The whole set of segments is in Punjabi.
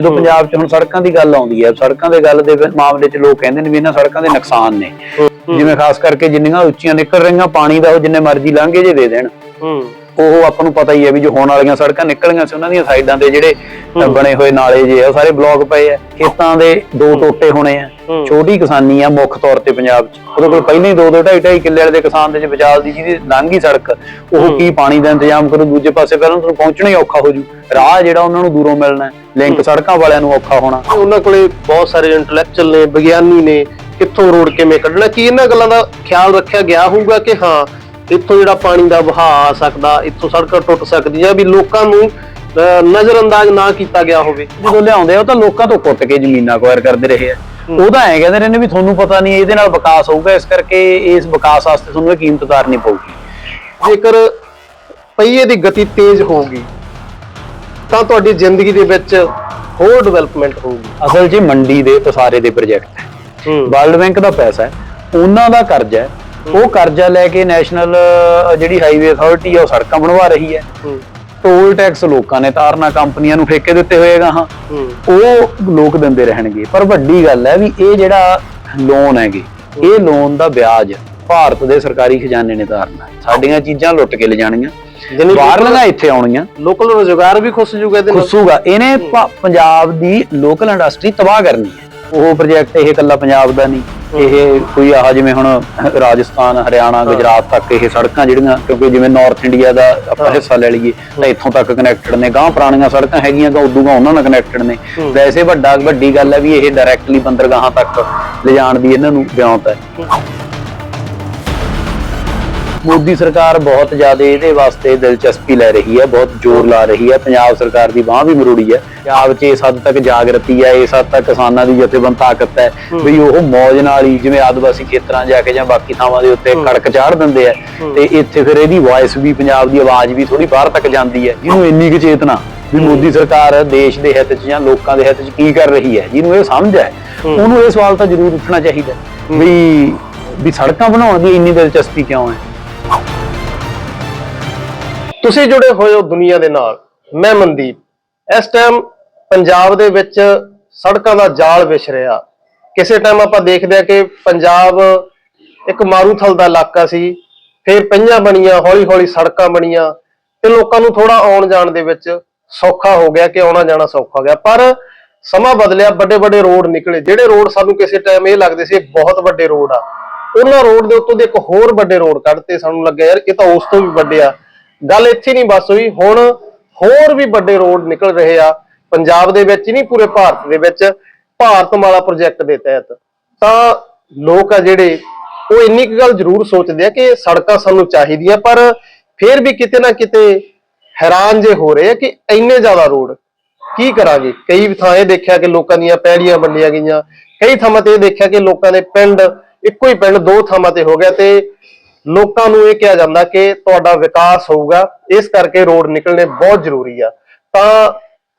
ਜਦੋਂ ਪੰਜਾਬ 'ਚ ਹੁਣ ਸੜਕਾਂ ਦੀ ਗੱਲ ਆਉਂਦੀ ਹੈ ਸੜਕਾਂ ਦੇ ਗੱਲ ਦੇ ਮਾਮਲੇ 'ਚ ਲੋਕ ਕਹਿੰਦੇ ਨੇ ਵੀ ਇਹਨਾਂ ਸੜਕਾਂ ਦੇ ਨੁਕਸਾਨ ਨੇ। ਜਿਵੇਂ ਖਾਸ ਕਰਕੇ ਜਿੰਨੀਆਂ ਉੱਚੀਆਂ ਨਿਕਲ ਰਹੀਆਂ ਪਾਣੀ ਦਾ ਉਹ ਜਿੰਨੇ ਮਰਜ਼ੀ ਲਾਂਘੇ ਜੇ ਦੇ ਦੇਣ। ਉਹ ਆਪਾਂ ਨੂੰ ਪਤਾ ਹੀ ਹੈ ਵੀ ਜੋ ਹੋਣ ਵਾਲੀਆਂ ਸੜਕਾਂ ਨਿਕਲੀਆਂ ਸੀ ਉਹਨਾਂ ਦੀਆਂ ਸਾਈਡਾਂ ਤੇ ਜਿਹੜੇ ਬਣੇ ਹੋਏ ਨਾਲੇ ਜੇ ਆ ਸਾਰੇ ਬਲੌਕ ਪਏ ਆ। ਖੇਤਾਂ ਦੇ ਦੋ ਟੋਟੇ ਹੋਣੇ ਆ। ਛੋਟੀ ਕਿਸਾਨੀ ਆ ਮੁੱਖ ਤੌਰ ਤੇ ਪੰਜਾਬ 'ਚ। ਉਹਦੇ ਕੋਲ ਪਹਿਲਾਂ ਹੀ। ਦੋ ਦੋ ਢਾਈ ਢਾਈ ਕਿੱਲੇ ਵਾਲੇ ਦੇ ਕਿਸਾਨ ਦੇ ਚ ਵਿਚਾਲ ਦੀ ਜਿਹਦੀ ਲੰਘੀ ਸੜਕ। ਉਹ ਕੀ ਪਾਣੀ ਦਾ ਇੰਤਜ਼ਾਮ ਕਰੂ? ਦੂਜੇ ਪਾਸੇ ਪਹਿਲਾਂ ਤੁਹਾਨੂੰ ਪਹੁੰਚਣਾ ਹੀ ਔਖਾ ਹੋ ਜੂ। ਰਾਹ ਜਿਹੜਾ ਉਹਨਾਂ ਨੂੰ ਦੂਰੋਂ ਮਿਲਣਾ ਹੈ, ਲਿੰਕ ਸੜਕਾਂ ਵਾਲਿਆਂ ਨੂੰ ਔਖਾ ਹੋਣਾ। ਉਹਨਾਂ ਕੋਲੇ ਬਹੁਤ ਸਾਰੇ ਇੰਟੈਲੈਕਚੁਅਲ ਨੇ ਵਿਗਿਆਨੀ ਨੇ ਕਿੱਥੋਂ ਰੋਡ ਕਿਵੇਂ ਕੱਢਣਾ ਕੀ ਇਹਨਾਂ ਗੱਲਾਂ ਦਾ ਖਿਆਲ ਰੱਖਿਆ ਗਿਆ ਹੋਊਗਾ ਕਿ ਹਾਂ ਇੱਥੋਂ ਜਿਹੜਾ ਪਾਣੀ ਦਾ ਵਹਾਅ ਆ ਸਕਦਾ ਇੱਥੋਂ ਸੜਕਾਂ ਟੁੱਟ ਸਕਦੀਆਂ ਵੀ ਲੋਕਾਂ ਨੂੰ ਨਜ਼ਰਅੰਦਾਜ਼ ਨਾ ਕੀਤਾ ਗਿਆ ਹੋਵੇ। ਜਦੋਂ ਲਿਆਉਂਦੇ ਆ ਉਹ ਤਾਂ ਲੋਕਾਂ ਤੋਂ ਕੁੱਟ ਕੇ ਜ਼ਮੀਨਾਂ ਅਕਵਾਇਰ ਕਰਦੇ ਰਹੇ ਆ। ਉਹ ਤਾਂ ਐਂ ਕਹਿੰਦੇ ਨੇ ਵੀ ਤੁਹਾਨੂੰ ਪਤਾ ਨਹੀਂ ਇਹਦੇ ਨਾਲ ਵਿਕਾਸ ਹੋਊਗਾ ਇਸ ਕਰਕੇ ਇਸ ਵਿਕਾਸ ਵਾਸਤੇ ਤੁਹਾਨੂੰ ਇਹ ਕੀਮਤ ਉਤਾਰਨੀ ਪਊਗੀ। ਜੇਕਰ ਪਹੀਏ ਦੀ ਗਤੀ ਤੇਜ਼ ਹੋਊਗੀ ਤਾਂ ਤੁਹਾਡੀ ਜ਼ਿੰਦਗੀ ਦੇ ਵਿੱਚ ਹੋਰ ਡਿਵੈਲਪਮੈਂਟ ਹੋਊਗੀ। ਅਸਲ 'ਚ ਮੰਡੀ ਦੇ ਪਸਾਰੇ ਦੇ ਪ੍ਰੋਜੈਕਟ ਹੈ। ਵਰਲਡ ਬੈਂਕ ਦਾ ਪੈਸਾ ਹੈ ਉਹਨਾਂ ਦਾ ਕਰਜ਼ਾ ਹੈ। ਉਹ ਕਰਜ਼ਾ ਲੈ ਕੇ ਨੈਸ਼ਨਲ ਜਿਹੜੀ ਹਾਈਵੇ ਅਥਾਰਟੀ ਆ ਉਹ ਸੜਕਾਂ ਬਣਵਾ ਰਹੀ ਹੂੰ। ਟੋਲ ਟੈਕਸ ਲੋਕਾਂ ਨੇ ਤਾਰਨਾ ਕੰਪਨੀਆਂ ਨੂੰ ਠੇਕੇ ਦਿੱਤੇ ਹੋਏਗਾ ਹਾਂ। ਉਹ ਲੋਕ ਦਿੰਦੇ ਰਹਿਣਗੇ। ਪਰ ਵੱਡੀ ਗੱਲ ਹੈ ਵੀ ਇਹ ਜਿਹੜਾ ਲੋਨ ਹੈਗੇ ਇਹ ਲੋਨ ਦਾ ਵਿਆਜ ਭਾਰਤ ਦੇ ਸਰਕਾਰੀ ਖਜ਼ਾਨੇ ਨੇ ਤਾਰਨਾ। ਸਾਡੀਆਂ ਚੀਜ਼ਾਂ ਲੁੱਟ ਕੇ ਲਿਜਾਣੀਆਂ। ਜਾਣੀ ਬਾਹਰਲੀਆਂ ਇੱਥੇ ਆਉਣੀਆਂ। ਲੋਕਲ ਰੋਜ਼ਗਾਰ ਵੀ ਖੁੱਸ ਜੂਗਾ ਇਹਦੇ ਨਾਲ। ਖੁੱਸੂਗਾ। ਇਹਨੇ ਪੰਜਾਬ ਦੀ ਲੋਕਲ ਇੰਡਸਟਰੀ ਤਬਾਹ ਕਰਨੀ ਹੈ। ਉਹ ਪ੍ਰੋਜੈਕਟ ਇਹ ਇਕੱਲਾ ਪੰਜਾਬ ਦਾ ਨਹੀਂ। ਇਹ ਕੋਈ ਆਹ ਜਿਵੇਂ ਹੁਣ ਰਾਜਸਥਾਨ ਹਰਿਆਣਾ ਗੁਜਰਾਤ ਤੱਕ ਇਹ ਸੜਕਾਂ ਜਿਹੜੀਆਂ ਕਿਉਂਕਿ ਜਿਵੇਂ ਨਾਰਥ ਇੰਡੀਆ ਦਾ ਆਪਾਂ ਹਿੱਸਾ ਲੈ ਲਈਏ ਤਾਂ ਇੱਥੋਂ ਤੱਕ ਕਨੈਕਟਡ ਨੇ। ਗਾਂ ਪੁਰਾਣੀਆਂ ਸੜਕਾਂ ਹੈਗੀਆਂ ਤਾਂ ਉਦੋਂ ਗਾਂ ਉਹਨਾਂ ਨਾਲ ਕਨੈਕਟਡ ਨੇ। ਵੈਸੇ ਵੱਡਾ ਵੱਡੀ ਗੱਲ ਹੈ ਵੀ ਇਹ ਡਾਇਰੈਕਟਲੀ ਬੰਦਰਗਾਹਾਂ ਤੱਕ ਲਿਜਾਣ ਦੀ ਇਹਨਾਂ ਨੂੰ ਬਿਆਨਤ ਹੈ। ਮੋਦੀ ਸਰਕਾਰ ਬਹੁਤ ਜ਼ਿਆਦਾ ਇਹਦੇ ਵਾਸਤੇ ਦਿਲਚਸਪੀ ਲੈ ਰਹੀ ਹੈ ਬਹੁਤ ਜ਼ੋਰ ਲਾ ਰਹੀ ਹੈ। ਪੰਜਾਬ ਸਰਕਾਰ ਦੀ ਬਾਹ ਵੀ ਮਰੋੜੀ ਹੈ। ਪੰਜਾਬ 'ਚ ਇਸ ਹੱਦ ਤੱਕ ਜਾਗਰਤੀ ਹੈ ਇਸ ਹੱਦ ਤੱਕ ਕਿਸਾਨਾਂ ਦੀ ਜਥੇਬੰਦ ਤਾਕਤ ਹੈ ਵੀ ਉਹ ਮੌਜ ਨਾਲ ਹੀ ਜਿਵੇਂ ਆਦਿਵਾਸੀ ਖੇਤਰਾਂ ਜਾ ਕੇ ਜਾਂ ਬਾਕੀ ਥਾਵਾਂ ਦੇ ਉੱਤੇ ਕੜਕ ਚਾੜ ਦਿੰਦੇ ਆ ਤੇ ਇੱਥੇ ਫਿਰ ਇਹਦੀ ਵਾਇਸ ਵੀ ਪੰਜਾਬ ਦੀ ਆਵਾਜ਼ ਵੀ ਥੋੜੀ ਬਾਹਰ ਤੱਕ ਜਾਂਦੀ ਹੈ। ਜਿਹਨੂੰ ਇੰਨੀ ਕੁ ਚੇਤਨਾ ਵੀ ਮੋਦੀ ਸਰਕਾਰ ਦੇਸ਼ ਦੇ ਹਿੱਤ 'ਚ ਜਾਂ ਲੋਕਾਂ ਦੇ ਹਿੱਤ 'ਚ ਕੀ ਕਰ ਰਹੀ ਹੈ ਜਿਹਨੂੰ ਇਹ ਸਮਝ ਹੈ ਉਹਨੂੰ ਇਹ ਸਵਾਲ ਤਾਂ ਜ਼ਰੂਰ ਉੱਠਣਾ ਚਾਹੀਦਾ ਵੀ ਵੀ ਸੜਕਾਂ ਬਣਾਉਣ ਦੀ ਇੰਨੀ ਦਿਲਚਸਪੀ ਕਿਉਂ ਹੈ? ਤੁਸੀਂ ਜੁੜੇ ਹੋਏ ਹੋ ਦੁਨੀਆ ਦੇ ਨਾਲ। ਮੈਂ ਮਨਦੀਪ। ਇਸ ਟਾਈਮ ਪੰਜਾਬ ਦੇ ਵਿੱਚ ਸੜਕਾਂ ਦਾ ਜਾਲ ਵਿਛ ਰਿਹਾ। ਕਿਸੇ ਟਾਈਮ ਆਪਾਂ ਦੇਖਦੇ ਆ ਕਿ ਪੰਜਾਬ ਇੱਕ ਮਾਰੂਥਲ ਦਾ ਇਲਾਕਾ ਸੀ। ਫਿਰ ਪਈਆਂ ਬਣੀਆਂ ਹੌਲੀ ਹੌਲੀ ਸੜਕਾਂ ਬਣੀਆਂ ਤੇ ਲੋਕਾਂ ਨੂੰ ਥੋੜਾ ਆਉਣ ਜਾਣ ਦੇ ਵਿੱਚ ਸੌਖਾ ਹੋ ਗਿਆ ਕਿ ਆਉਣਾ ਜਾਣਾ ਸੌਖਾ ਹੋ ਗਿਆ। ਪਰ ਸਮਾਂ ਬਦਲਿਆ ਵੱਡੇ ਵੱਡੇ ਰੋਡ ਨਿਕਲੇ। ਜਿਹੜੇ ਰੋਡ ਸਾਨੂੰ ਕਿਸੇ ਟਾਈਮ ਇਹ ਲੱਗਦੇ ਸੀ ਬਹੁਤ ਵੱਡੇ ਰੋਡ ਆ। ਉਹਨਾਂ ਰੋਡ ਦੇ ਉੱਤੋਂ ਦੇ ਇੱਕ ਹੋਰ ਵੱਡੇ ਰੋਡ ਕੱਢਤੇ ਸਾਨੂੰ ਲੱਗਿਆ, ਯਾਰ ਇਹ ਤਾਂ ਉਸ ਤੋਂ ਵੀ ਵੱਡੇ ਆ। ਗੱਲ ਇੱਥੇ ਨਹੀਂ ਬਸ ਹੋਈ, ਹੁਣ ਹੋਰ ਵੀ ਵੱਡੇ ਰੋਡ ਨਿਕਲ ਰਹੇ ਆ, ਪੰਜਾਬ ਦੇ ਵਿੱਚ ਹੀ ਨਹੀਂ, ਪੂਰੇ ਭਾਰਤ ਦੇ ਵਿੱਚ ਭਾਰਤਮਾਲਾ ਪ੍ਰੋਜੈਕਟ ਦੇ ਤਹਿਤ। ਤਾਂ ਲੋਕ ਆ ਜਿਹੜੇ, ਉਹ ਇੰਨੀ ਕੁ ਗੱਲ ਜ਼ਰੂਰ ਸੋਚਦੇ ਆ ਕਿ ਸੜਕਾਂ ਸਾਨੂੰ ਚਾਹੀਦੀਆਂ ਪਰ ਫਿਰ ਵੀ ਕਿਤੇ ਨਾ ਕਿਤੇ ਹੈਰਾਨ ਜੇ ਹੋ ਰਹੇ ਆ ਕਿ ਇੰਨੇ ਜ਼ਿਆਦਾ ਰੋਡ, ਕੀ ਕਰਾਂਗੇ? ਕਈ ਥਾਂ ਇਹ ਦੇਖਿਆ ਕਿ ਲੋਕਾਂ ਦੀਆਂ ਪੈੜੀਆਂ ਵੰਡੀਆਂ ਗਈਆਂ, ਕਈ ਥਾਵਾਂ ਤੇ ਇਹ ਦੇਖਿਆ ਕਿ ਲੋਕਾਂ ਦੇ ਪਿੰਡ, ਇੱਕੋ ਹੀ ਪਿੰਡ, ਦੋ ਥਾਵਾਂ ਤੇ ਹੋ ਗਿਆ ਤੇ ਲੋਕਾਂ ਨੂੰ ਇਹ ਕਿਹਾ ਜਾਂਦਾ ਕਿ ਤੁਹਾਡਾ ਵਿਕਾਸ ਹੋਊਗਾ ਇਸ ਕਰਕੇ ਰੋਡ ਨਿਕਲਣੇ ਬਹੁਤ ਜ਼ਰੂਰੀ ਆ। ਤਾਂ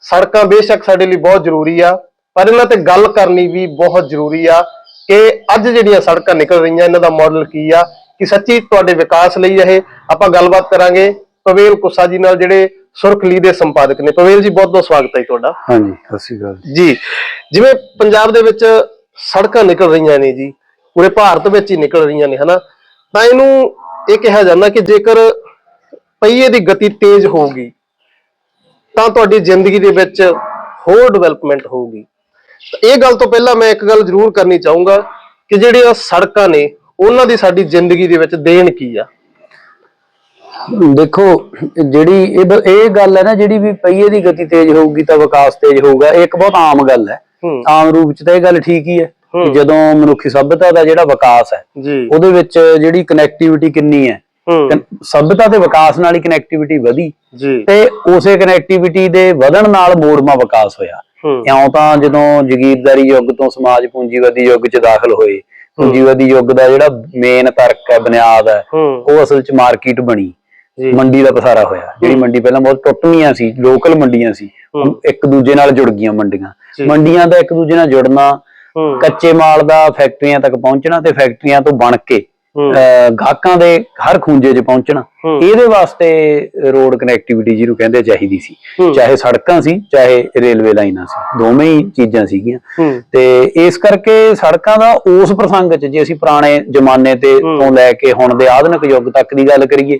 ਸੜਕਾਂ ਬੇਸ਼ੱਕ ਸਾਡੇ ਲਈ ਬਹੁਤ ਜ਼ਰੂਰੀ ਆ ਪਰ ਇਹਨਾਂ ਤੇ ਗੱਲ ਕਰਨੀ ਵੀ ਬਹੁਤ ਜ਼ਰੂਰੀ ਆ ਕਿ ਅੱਜ ਜਿਹੜੀਆਂ ਸੜਕਾਂ ਨਿਕਲ ਰਹੀਆਂ ਇਹਨਾਂ ਦਾ ਮਾਡਲ ਕੀ ਆ ਕਿ ਸੱਚੀ ਤੁਹਾਡੇ ਵਿਕਾਸ ਲਈ ਇਹ ਆਪਾਂ ਗੱਲਬਾਤ ਕਰਾਂਗੇ ਪਵੇਲ ਕੁੱਸਾ ਜੀ ਨਾਲ ਜਿਹੜੇ ਸੁਰਖਲੀ ਦੇ ਸੰਪਾਦਕ ਨੇ। ਪਵੇਲ ਜੀ ਬਹੁਤ ਬਹੁਤ ਸਵਾਗਤ ਹੈ ਤੁਹਾਡਾ। ਹਾਂਜੀ ਸਤਿ ਸ਼੍ਰੀ ਅਕਾਲ ਜੀ ਜਿਵੇਂ ਪੰਜਾਬ ਦੇ ਵਿੱਚ ਸੜਕਾਂ ਨਿਕਲ ਰਹੀਆਂ ਨੇ ਜੀ ਪੂਰੇ ਭਾਰਤ ਵਿੱਚ ਹੀ ਨਿਕਲ ਰਹੀਆਂ ਨੇ ਹਨਾ? ਤਾਂ ਇਹਨੂੰ ਇਹ ਕਿਹਾ ਜਾਂਦਾ ਕਿ ਜੇਕਰ ਪਹੀਏ ਦੀ ਗਤੀ ਤੇਜ਼ ਹੋਊਗੀ ਤਾਂ ਤੁਹਾਡੀ ਜ਼ਿੰਦਗੀ ਦੇ ਵਿੱਚ ਹੋਰ ਡਿਵੈਲਪਮੈਂਟ ਹੋਊਗੀ। ਇਹ ਗੱਲ ਤੋਂ ਪਹਿਲਾਂ ਮੈਂ ਇੱਕ ਗੱਲ ਜ਼ਰੂਰ ਕਰਨੀ ਚਾਹੂੰਗਾ ਕਿ ਜਿਹੜੀਆਂ ਸੜਕਾਂ ਨੇ ਉਹਨਾਂ ਦੀ ਸਾਡੀ ਜ਼ਿੰਦਗੀ ਦੇ ਵਿੱਚ ਦੇਣ ਕੀ ਆ? ਦੇਖੋ ਜਿਹੜੀ ਇਹ ਇਹ ਗੱਲ ਹੈ ਨਾ ਜਿਹੜੀ ਵੀ ਪਹੀਏ ਦੀ ਗਤੀ ਤੇਜ਼ ਹੋਊਗੀ ਤਾਂ ਵਿਕਾਸ ਤੇਜ਼ ਹੋਊਗਾ ਇਹ ਇੱਕ ਬਹੁਤ ਆਮ ਗੱਲ ਹੈ। ਹੂੰ। ਆਮ ਰੂਪ ਚ ਤਾਂ ਇਹ ਗੱਲ ਠੀਕ ਹੀ ਹੈ। ਕਿ। ਜਦੋਂ ਮਨੁੱਖੀ ਸਭਿਅਤਾ ਦਾ ਜਿਹੜਾ ਵਿਕਾਸ ਹੈ ਉਹਦੇ ਵਿੱਚ ਜਿਹੜੀ ਕਨੈਕਟੀਵਿਟੀ ਕਿੰਨੀ ਹੈ ਸਭਿਅਤਾ ਦੇ ਵਿਕਾਸ ਨਾਲ ਹੀ ਕਨੈਕਟੀਵਿਟੀ ਵਧੀ ਤੇ ਉਸੇ ਕਨੈਕਟੀਵਿਟੀ ਦੇ ਵਧਣ ਨਾਲ ਮੋੜਮਾ ਵਿਕਾਸ ਹੋਇਆ। ਇਉਂ ਤਾਂ ਜਦੋਂ ਜਗੀਰਦਾਰੀ ਯੁੱਗ ਤੋਂ ਸਮਾਜ ਪੂੰਜੀਵਾਦੀ ਯੁੱਗ 'ਚ ਦਾਖਲ ਹੋਏ ਪੂੰਜੀਵਾਦੀ ਯੁੱਗ ਦਾ ਜਿਹੜਾ ਮੇਨ ਤਰਕ ਹੈ ਬੁਨਿਆਦ ਹੈ ਉਹ ਅਸਲ 'ਚ ਮਾਰਕੀਟ ਬਣੀ। ਮੰਡੀ ਦਾ ਪਸਾਰਾ ਹੋਇਆ। ਜਿਹੜੀ ਮੰਡੀ ਪਹਿਲਾਂ ਬਹੁਤ ਟੁੱਟਵੀਆਂ ਸੀ ਲੋਕਲ ਮੰਡੀਆਂ ਸੀ ਇੱਕ ਦੂਜੇ ਨਾਲ ਜੁੜ ਗਈਆਂ ਮੰਡੀਆਂ। ਮੰਡੀਆਂ ਦਾ ਇੱਕ ਦੂਜੇ ਨਾਲ ਜੁੜਨਾ ਕੱਚੇ ਮਾਲ ਦਾ ਫੈਕਟਰੀਆਂ ਤੱਕ ਪਹੁੰਚਣਾ ਤੇ ਫੈਕਟਰੀਆਂ ਤੋਂ ਬਣ ਕੇ ਗਾਹਕਾਂ ਦੇ ਹਰ ਖੂੰਜੇ 'ਚ ਪਹੁੰਚਣਾ। ਇਹਦੇ ਵਾਸਤੇ ਰੋਡ ਕਨੈਕਟੀਵਿਟੀ ਜਿਹਨੂੰ ਕਹਿੰਦੇ ਚਾਹੀਦੀ ਸੀ। ਚਾਹੇ ਸੜਕਾਂ ਸੀ ਚਾਹੇ ਰੇਲਵੇ ਲਾਈਨਾਂ ਸੀ ਦੋਵੇਂ ਹੀ ਚੀਜ਼ਾਂ ਸੀਗੀਆਂ ਤੇ ਇਸ ਕਰਕੇ ਸੜਕਾਂ ਦਾ ਉਸ ਪ੍ਰਸੰਗ 'ਚ ਜੇ ਅਸੀਂ ਪੁਰਾਣੇ ਜ਼ਮਾਨੇ ਤੇ। ਤੋਂ ਲੈ ਕੇ ਹੁਣ ਦੇ ਆਧੁਨਿਕ ਯੁੱਗ ਤੱਕ ਦੀ ਗੱਲ ਕਰੀਏ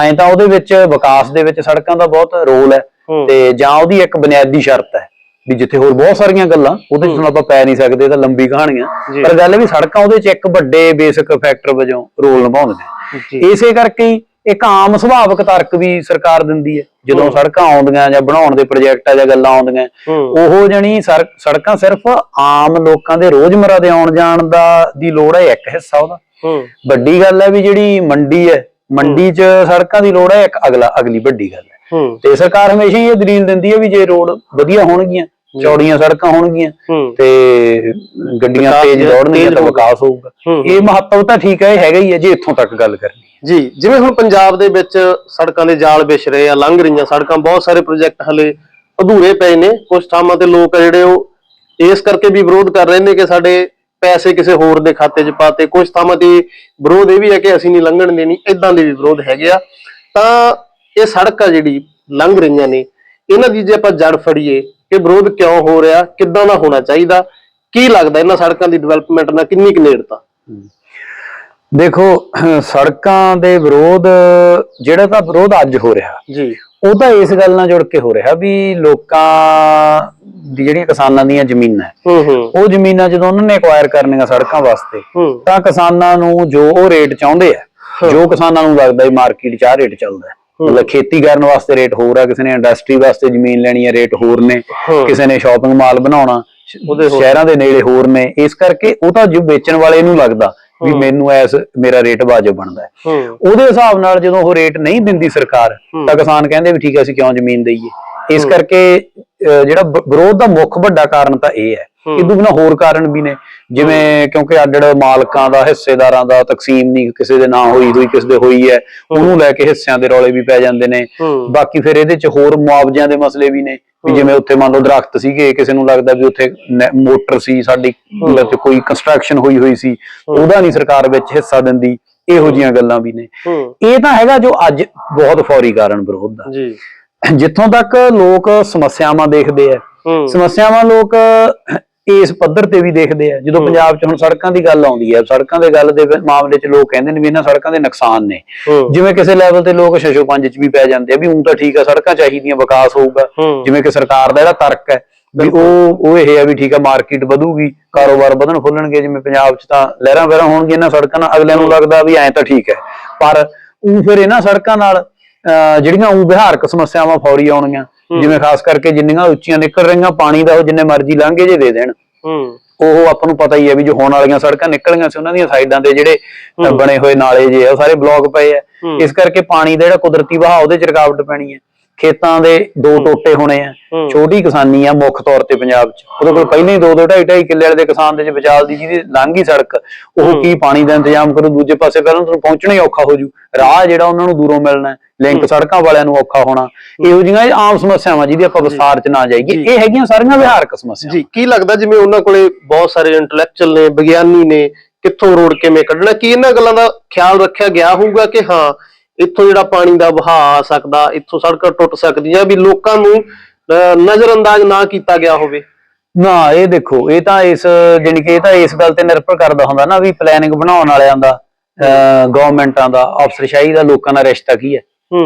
ਐਂ ਤਾਂ ਉਹਦੇ ਵਿੱਚ ਵਿਕਾਸ ਦੇ ਵਿੱਚ ਸੜਕਾਂ ਦਾ ਬਹੁਤ ਰੋਲ ਹੂੰ। ਤੇ ਜਾਂ ਉਹਦੀ ਇੱਕ ਬੁਨਿਆਦੀ ਸ਼ਰਤ ਹੈ ਵੀ ਜਿੱਥੇ ਹੋਰ ਬਹੁਤ ਸਾਰੀਆਂ ਗੱਲਾਂ ਉਹਦੇ 'ਚ ਹੁਣ ਆਪਾਂ ਪੈ ਨਹੀਂ ਸਕਦੇ ਤਾਂ ਲੰਬੀ ਕਹਾਣੀਆਂ। ਪਰ ਗੱਲ ਇਹ ਵੀ ਸੜਕਾਂ ਉਹਦੇ 'ਚ ਇੱਕ ਵੱਡੇ ਬੇਸਿਕ ਫੈਕਟਰ ਵਜੋਂ ਰੋਲ ਨਿਭਾਉਂਦੀਆਂ ਜੀ। ਨੇ ਇਸੇ ਕਰਕੇ ਹੀ ਇੱਕ ਆਮ ਸੁਭਾਵਿਕ ਤਰਕ ਵੀ ਸਰਕਾਰ ਦਿੰਦੀ ਹੈ। ਜਦੋਂ। ਸੜਕਾਂ ਆਉਂਦੀਆਂ ਜਾਂ ਬਣਾਉਣ ਦੇ ਪ੍ਰੋਜੈਕਟਾਂ ਜਾਂ ਗੱਲਾਂ ਆਉਂਦੀਆਂ ਉਹ ਜਣੀ ਸੜਕਾਂ ਸਿਰਫ ਆਮ ਲੋਕਾਂ ਦੇ ਰੋਜ਼ਮਰਾ ਦੇ ਆਉਣ ਜਾਣ ਦਾ ਦੀ ਲੋੜ ਹੈ ਇੱਕ ਹਿੱਸਾ ਉਹਦਾ। ਵੱਡੀ ਗੱਲ ਹੈ ਵੀ ਜਿਹੜੀ ਮੰਡੀ ਹੈ ਮੰਡੀ 'ਚ ਸੜਕਾਂ ਦੀ ਲੋੜ ਹੈ ਇੱਕ ਅਗਲਾ ਅਗਲੀ ਵੱਡੀ ਗੱਲ ਹੂੰ। ਤੇ ਸਰਕਾਰ ਹਮੇਸ਼ਾ ਹੀ ਇਹ ਦਲੀਲ ਦਿੰਦੀ ਹੈ ਵੀ ਜੇ ਰੋਡ ਵਧੀਆ ਹੋਣਗੀਆਂ ਚੌੜੀਆਂ ਸੜਕਾਂ ਹੋਣਗੀਆਂ ਤੇ ਗੱਡੀਆਂ ਤੇਜ਼ ਦੌੜਨਗੀਆਂ ਤਾਂ। ਵਿਕਾਸ ਹੋਊਗਾ। ਇਹ ਮਹੱਤਵ ਤਾਂ ਠੀਕ ਹੈ ਇਹ ਹੈਗਾ ਹੀ ਹੈ ਜੇ ਇੱਥੋਂ ਤੱਕ ਗੱਲ ਕਰਨੀ ਜੀ ਜਿਵੇਂ ਹੁਣ ਪੰਜਾਬ ਦੇ ਵਿੱਚ ਸੜਕਾਂ ਦੇ ਜਾਲ ਵਿਛ ਰਹੇ ਆ ਲੰਘ ਰਹੀਆਂ ਸੜਕਾਂ ਬਹੁਤ ਸਾਰੇ ਪ੍ਰੋਜੈਕਟ ਹਲੇ ਅਧੂਰੇ ਪਏ ਨੇ। ਕੁਝ ਥਾਵਾਂ ਤੇ ਲੋਕ ਆ ਜਿਹੜੇ ਉਹ ਇਸ ਕਰਕੇ ਵੀ ਵਿਰੋਧ ਕਰ ਰਹੇ ਨੇ ਕਿ ਸਾਡੇ ਪੈਸੇ ਕਿਸੇ ਹੋਰ ਦੇ ਖਾਤੇ 'ਚ ਪਾਤੇ ਕੁਝ ਥਾਵਾਂ ਤੇ ਵਿਰੋਧ ਇਹ ਵੀ ਹੈ ਕਿ ਅਸੀਂ ਨਹੀਂ ਲੰਘਣ ਦੇਣੀ ਇਦਾਂ ਦੇ ਵੀ ਵਿਰੋਧ ਹੈਗੇ ਆ। ਤਾਂ ਇਹ ਸੜਕ ਆ ਜਿਹੜੀ ਲੰਘ ਰਹੀਆਂ ਨੇ ਇਹਨਾਂ ਦੀ ਜੇ ਆਪਾਂ ਜੜ ਫੜੀਏ ਕਿ ਵਿਰੋਧ ਕਿਉਂ ਹੋ ਰਿਹਾ ਕਿੱਦਾਂ ਦਾ ਹੋਣਾ ਚਾਹੀਦਾ ਕੀ ਲੱਗਦਾ ਇਹਨਾਂ ਸੜਕਾਂ ਦੀ ਡਿਵੈਲਪਮੈਂਟ ਨਾਲ ਕਿੰਨੀ ਕੁ ਨੇੜਤਾ? ਦੇਖੋ ਸੜਕਾਂ ਦੇ ਵਿਰੋਧ ਜਿਹੜਾ ਤਾਂ ਵਿਰੋਧ ਅੱਜ ਹੋ ਰਿਹਾ ਜੀ। ਉਹ ਤਾਂ ਇਸ ਗੱਲ ਨਾਲ ਜੁੜ ਕੇ ਹੋ ਰਿਹਾ ਵੀ ਲੋਕਾਂ ਦੀ ਜਿਹੜੀਆਂ ਕਿਸਾਨਾਂ ਦੀਆਂ ਜ਼ਮੀਨਾਂ ਉਹ ਜ਼ਮੀਨਾਂ ਜਦੋਂ ਉਹਨਾਂ ਨੇ ਐਕਵਾਇਰ ਕਰਨੀਆਂ ਸੜਕਾਂ ਵਾਸਤੇ ਤਾਂ ਕਿਸਾਨਾਂ ਨੂੰ ਜੋ ਉਹ ਰੇਟ ਚਾਹੁੰਦੇ ਆ ਜੋ ਕਿਸਾਨਾਂ ਨੂੰ ਲੱਗਦਾ ਹੈ ਮਾਰਕੀਟ 'ਚ ਆਹ ਰੇਟ ਚੱਲਦਾ ਹੈ ਮਤਲਬ ਖੇਤੀ ਕਰਨ ਵਾਸਤੇ ਰੇਟ ਹੋਰ ਆ ਕਿਸੇ ਨੇ ਇੰਡਸਟਰੀ ਵਾਸਤੇ ਜ਼ਮੀਨ ਲੈਣੀ ਹੈ ਰੇਟ ਹੋਰ ਨੇ। ਕਿਸੇ ਨੇ ਸ਼ਾਪਿੰਗ ਮਾਲ ਬਣਾਉਣਾ। ਸ਼ਹਿਰਾਂ ਦੇ ਨੇੜੇ ਹੋਰ ਨੇ ਇਸ ਕਰਕੇ ਉਹ ਤਾਂ ਜੋ ਵੇਚਣ ਵਾਲੇ ਨੂੰ ਲੱਗਦਾ ਵੀ ਮੈਨੂੰ ਐਸ ਮੇਰਾ ਰੇਟ ਵਾਜਬ ਬਣਦਾ ਉਹਦੇ ਹਿਸਾਬ ਨਾਲ ਜਦੋਂ ਉਹ ਰੇਟ ਨਹੀਂ ਦਿੰਦੀ ਸਰਕਾਰ। ਤਾਂ ਕਿਸਾਨ ਕਹਿੰਦੇ ਵੀ ਠੀਕ ਹੈ ਅਸੀਂ ਕਿਉਂ ਜ਼ਮੀਨ ਦਈਏ ਇਸ ਕਰਕੇ ਜਿਹੜਾ ਵਿਰੋਧ ਦਾ ਮੁੱਖ ਵੱਡਾ ਕਾਰਨ ਤਾਂ ਇਹ ਹੈ ਇਦੋਂ ਬਿਨਾਂ ਹੋਰ ਕਾਰਨ ਵੀ ਨੇ। ਜਿਵੇਂ ਕਿਉਂਕਿ ਅੱਡ ਮਾਲਕਾਂ ਦਾ ਹਿੱਸੇਦਾਰਾਂ ਦਾ ਤਕਸੀਮ ਨਹੀਂ ਕਿਸੇ ਦੇ ਨਾਂ ਹੋਈ ਹੋਈ ਕਿਸੇ ਦੇ ਹੋਈ ਹੈ ਉਹਨੂੰ ਲੈ ਕੇ ਹਿੱਸਿਆਂ ਦੇ ਰੌਲੇ ਵੀ ਪੈ ਜਾਂਦੇ ਨੇ। ਬਾਕੀ ਫਿਰ ਇਹਦੇ ਚ ਹੋਰ ਮੁਆਵਜ਼ਿਆਂ ਦੇ ਮਸਲੇ ਵੀ ਨੇ। ਵੀ ਜਿਵੇਂ ਉੱਥੇ ਮੰਨ ਲਓ ਦਰਖਤ ਸੀਗੇ ਕਿਸੇ ਨੂੰ ਲੱਗਦਾ ਵੀ ਉੱਥੇ ਮੋਟਰ ਸੀ ਸਾਡੀ ਵਿੱਚ ਕੋਈ ਕੰਸਟਰਕਸ਼ਨ ਹੋਈ ਹੋਈ ਸੀ ਉਹਦਾ ਨਹੀਂ ਸਰਕਾਰ ਵਿੱਚ ਹਿੱਸਾ ਦਿੰਦੀ। ਇਹੋ ਜੀਆਂ ਗੱਲਾਂ ਵੀ ਨੇ। ਇਹ ਤਾਂ ਹੈਗਾ ਜੋ ਅੱਜ ਬਹੁਤ ਫੌਰੀ ਕਾਰਨ ਵਿਰੋਧ ਦਾ ਜੀ। ਜਿੱਥੋਂ ਤੱਕ ਲੋਕ ਸਮੱਸਿਆਵਾਂ ਦੇਖਦੇ ਆ ਸਮੱਸਿਆਵਾਂ ਲੋਕ ਇਸ ਪੱਧਰ ਤੇ ਵੀ ਦੇਖਦੇ ਆ। ਜਦੋਂ ਪੰਜਾਬ 'ਚ ਹੁਣ ਸੜਕਾਂ ਦੀ ਗੱਲ ਆਉਂਦੀ ਹੈ ਸੜਕਾਂ ਦੇ ਗੱਲ ਦੇ ਮਾਮਲੇ 'ਚ ਲੋਕ ਕਹਿੰਦੇ ਨੇ ਵੀ ਇਹਨਾਂ ਸੜਕਾਂ ਦੇ ਨੁਕਸਾਨ ਨੇ। ਜਿਵੇਂ ਕਿਸੇ ਲੈਵਲ ਤੇ ਲੋਕ ਛਸ਼ੋ ਪੰਜ 'ਚ ਵੀ ਪੈ ਜਾਂਦੇ ਆ ਵੀ ਹੁਣ ਤਾਂ ਠੀਕ ਆ ਸੜਕਾਂ ਚਾਹੀਦੀਆਂ ਵਿਕਾਸ ਹੋਊਗਾ। ਜਿਵੇਂ ਕਿ ਸਰਕਾਰ ਦਾ ਜਿਹੜਾ ਤਰਕ ਹੈ ਵੀ ਉਹ ਉਹ ਇਹ ਹੈ ਵੀ ਠੀਕ ਆ ਮਾਰਕੀਟ ਵਧੂਗੀ ਕਾਰੋਬਾਰ ਵਧਣ ਫੁੱਲਣਗੇ ਜਿਵੇਂ ਪੰਜਾਬ 'ਚ ਤਾਂ ਲਹਿਰਾਂ ਵਹਿਰਾਂ ਹੋਣਗੀਆਂ ਇਹਨਾਂ ਸੜਕਾਂ ਨਾਲ ਅਗਲਿਆਂ ਨੂੰ ਲੱਗਦਾ ਵੀ ਐਂ ਤਾਂ ਠੀਕ ਹੈ। ਪਰ ਉਹ ਫਿਰ ਇਹਨਾਂ ਸੜਕਾਂ ਨਾਲ ਜਿਹੜੀਆਂ ਉਹ ਵਿਹਾਰਕ ਸਮੱਸਿਆਵਾਂ ਫੌਰੀ ਆਉਣਗੀਆਂ ਜਿਵੇਂ ਖਾਸ ਕਰਕੇ ਜਿੰਨੀਆਂ ਉੱਚੀਆਂ ਨਿਕਲ ਰਹੀਆਂ ਪਾਣੀ ਦਾ ਉਹ ਜਿੰਨੇ ਮਰਜ਼ੀ ਲਾਂਘੇ ਜੇ ਦੇ ਦੇਣ। ਹੂੰ। ਉਹ ਆਪਾਂ ਨੂੰ ਪਤਾ ਹੀ ਹੈ ਵੀ ਜੋ ਹੋਣ ਵਾਲੀਆਂ ਸੜਕਾਂ ਨਿਕਲੀਆਂ ਸੀ ਉਹਨਾਂ ਦੀਆਂ ਸਾਈਡਾਂ ਤੇ ਜਿਹੜੇ ਬਣੇ ਹੋਏ ਨਾਲੇ ਜੇ ਆ ਸਾਰੇ ਬਲੌਕ ਪਏ ਆ। ਇਸ ਕਰਕੇ ਪਾਣੀ ਦਾ ਜਿਹੜਾ ਕੁਦਰਤੀ ਵਹਾਅ ਉਹਦੇ ਚ ਰੁਕਾਵਟ ਪੈਣੀ ਹੈ। ਖੇਤਾਂ ਦੇ ਦੋ ਟੋਟੇ ਹੋਣੇ ਆ। ਛੋਟੀ ਕਿਸਾਨੀ ਆ ਮੁੱਖ ਤੌਰ ਤੇ ਪੰਜਾਬ 'ਚ। ਉਹਦੇ ਕੋਲ ਪਹਿਲਾਂ ਹੀ ਦੋ ਦੋ ਢਾਈ ਢਾਈ ਕਿੱਲੇ ਵਾਲੇ ਦੇ ਕਿਸਾਨ ਦੇ ਚ ਵਿਚਾਲ ਦੀ ਜਿਹਦੀ ਲੰਘੀ ਸੜਕ ਉਹ ਕੀ ਪਾਣੀ ਦਾ ਇੰਤਜ਼ਾਮ ਕਰੂ? ਦੂਜੇ ਪਾਸੇ ਪਹਿਲਾਂ ਤੁਹਾਨੂੰ ਪਹੁੰਚਣਾ ਹੀ ਔਖਾ ਹੋ ਜੂ। ਰਾਹ ਜਿਹੜਾ ਉਹਨਾਂ ਨੂੰ ਦੂਰੋਂ ਮਿਲਣਾ ਲਿੰਕ ਸੜਕਾਂ ਵਾਲਿਆਂ ਨੂੰ ਔਖਾ ਹੋਣਾ। ਇਹੋ ਜਿਹੀਆਂ ਆਮ ਸਮੱਸਿਆਵਾਂ ਜਿਹਦੀ ਆਪਾਂ ਵਿਸਥਾਰ 'ਚ ਨਾ ਜਾਈਏ। ਇਹ ਹੈਗੀਆਂ ਸਾਰੀਆਂ ਵਿਹਾਰਕ ਸਮੱਸਿਆਵਾਂ। ਜੀ ਕੀ ਲੱਗਦਾ ਜਿਵੇਂ ਉਹਨਾਂ ਕੋਲੇ ਬਹੁਤ ਸਾਰੇ ਇੰਟੈਲੈਕਚੁਅਲ ਨੇ ਵਿਗਿਆਨੀ ਨੇ ਕਿੱਥੋਂ ਰੋਡ ਕਿਵੇਂ ਕੱਢਣਾ? ਕੀ ਇਹਨਾਂ ਗੱਲਾਂ ਦਾ ਖਿਆਲ ਰੱਖਿਆ ਗਿਆ ਹੋਊਗਾ ਕਿ ਹਾਂ ਇੱਥੋਂ ਜਿਹੜਾ ਪਾਣੀ ਦਾ ਵਹਾਅ ਆ ਸਕਦਾ ਇੱਥੋਂ ਸੜਕਾਂ ਟੁੱਟ ਸਕਦੀਆਂ ਵੀ ਲੋਕਾਂ ਨੂੰ ਨਜ਼ਰਅੰਦਾਜ਼ ਨਾ ਕੀਤਾ ਗਿਆ ਹੋਵੇ। ਨਾ ਇਹ ਦੇਖੋ ਇਹ ਤਾਂ ਇਸ ਜਾਣੀ ਕਿ ਇਹ ਤਾਂ ਇਸ ਗੱਲ ਤੇ ਨਿਰਭਰ ਕਰਦਾ ਹੁੰਦਾ ਨਾ ਵੀ ਪਲੈਨਿੰਗ ਬਣਾਉਣ ਵਾਲਿਆਂ ਦਾ ਗਵਰਨਮੈਂਟਾਂ ਦਾ ਅਫਸਰਸ਼ਾਹੀ ਦਾ ਲੋਕਾਂ ਨਾਲ ਰਿਸ਼ਤਾ ਕੀ ਹੈ।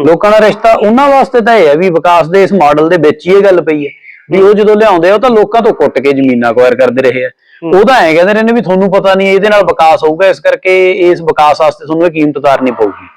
ਲੋਕਾਂ ਦਾ ਰਿਸ਼ਤਾ ਉਹਨਾਂ ਵਾਸਤੇ ਤਾਂ ਇਹ ਹੈ ਵੀ ਵਿਕਾਸ ਦੇ ਇਸ ਮਾਡਲ ਦੇ ਵਿੱਚ ਹੀ ਇਹ ਗੱਲ ਪਈ ਹੈ ਵੀ ਉਹ ਜਦੋਂ ਲਿਆਉਂਦੇ ਆ ਉਹ ਤਾਂ ਲੋਕਾਂ ਤੋਂ ਕੁੱਟ ਕੇ ਜ਼ਮੀਨਾਂ ਅਕਵਾਇਰ ਕਰਦੇ ਰਹੇ ਆ। ਉਹ ਤਾਂ ਐਂ ਕਹਿੰਦੇ ਰਹੇ ਨੇ ਵੀ ਤੁਹਾਨੂੰ ਪਤਾ ਨਹੀਂ ਇਹਦੇ ਨਾਲ ਵਿਕਾਸ ਹੋਊਗਾ ਇਸ ਕਰਕੇ ਇਸ ਵਿਕਾਸ ਵਾਸਤੇ ਤੁਹਾਨੂੰ ਇਹ ਕੀਮਤ ਉਤਾਰਨੀ ਪਊਗੀ।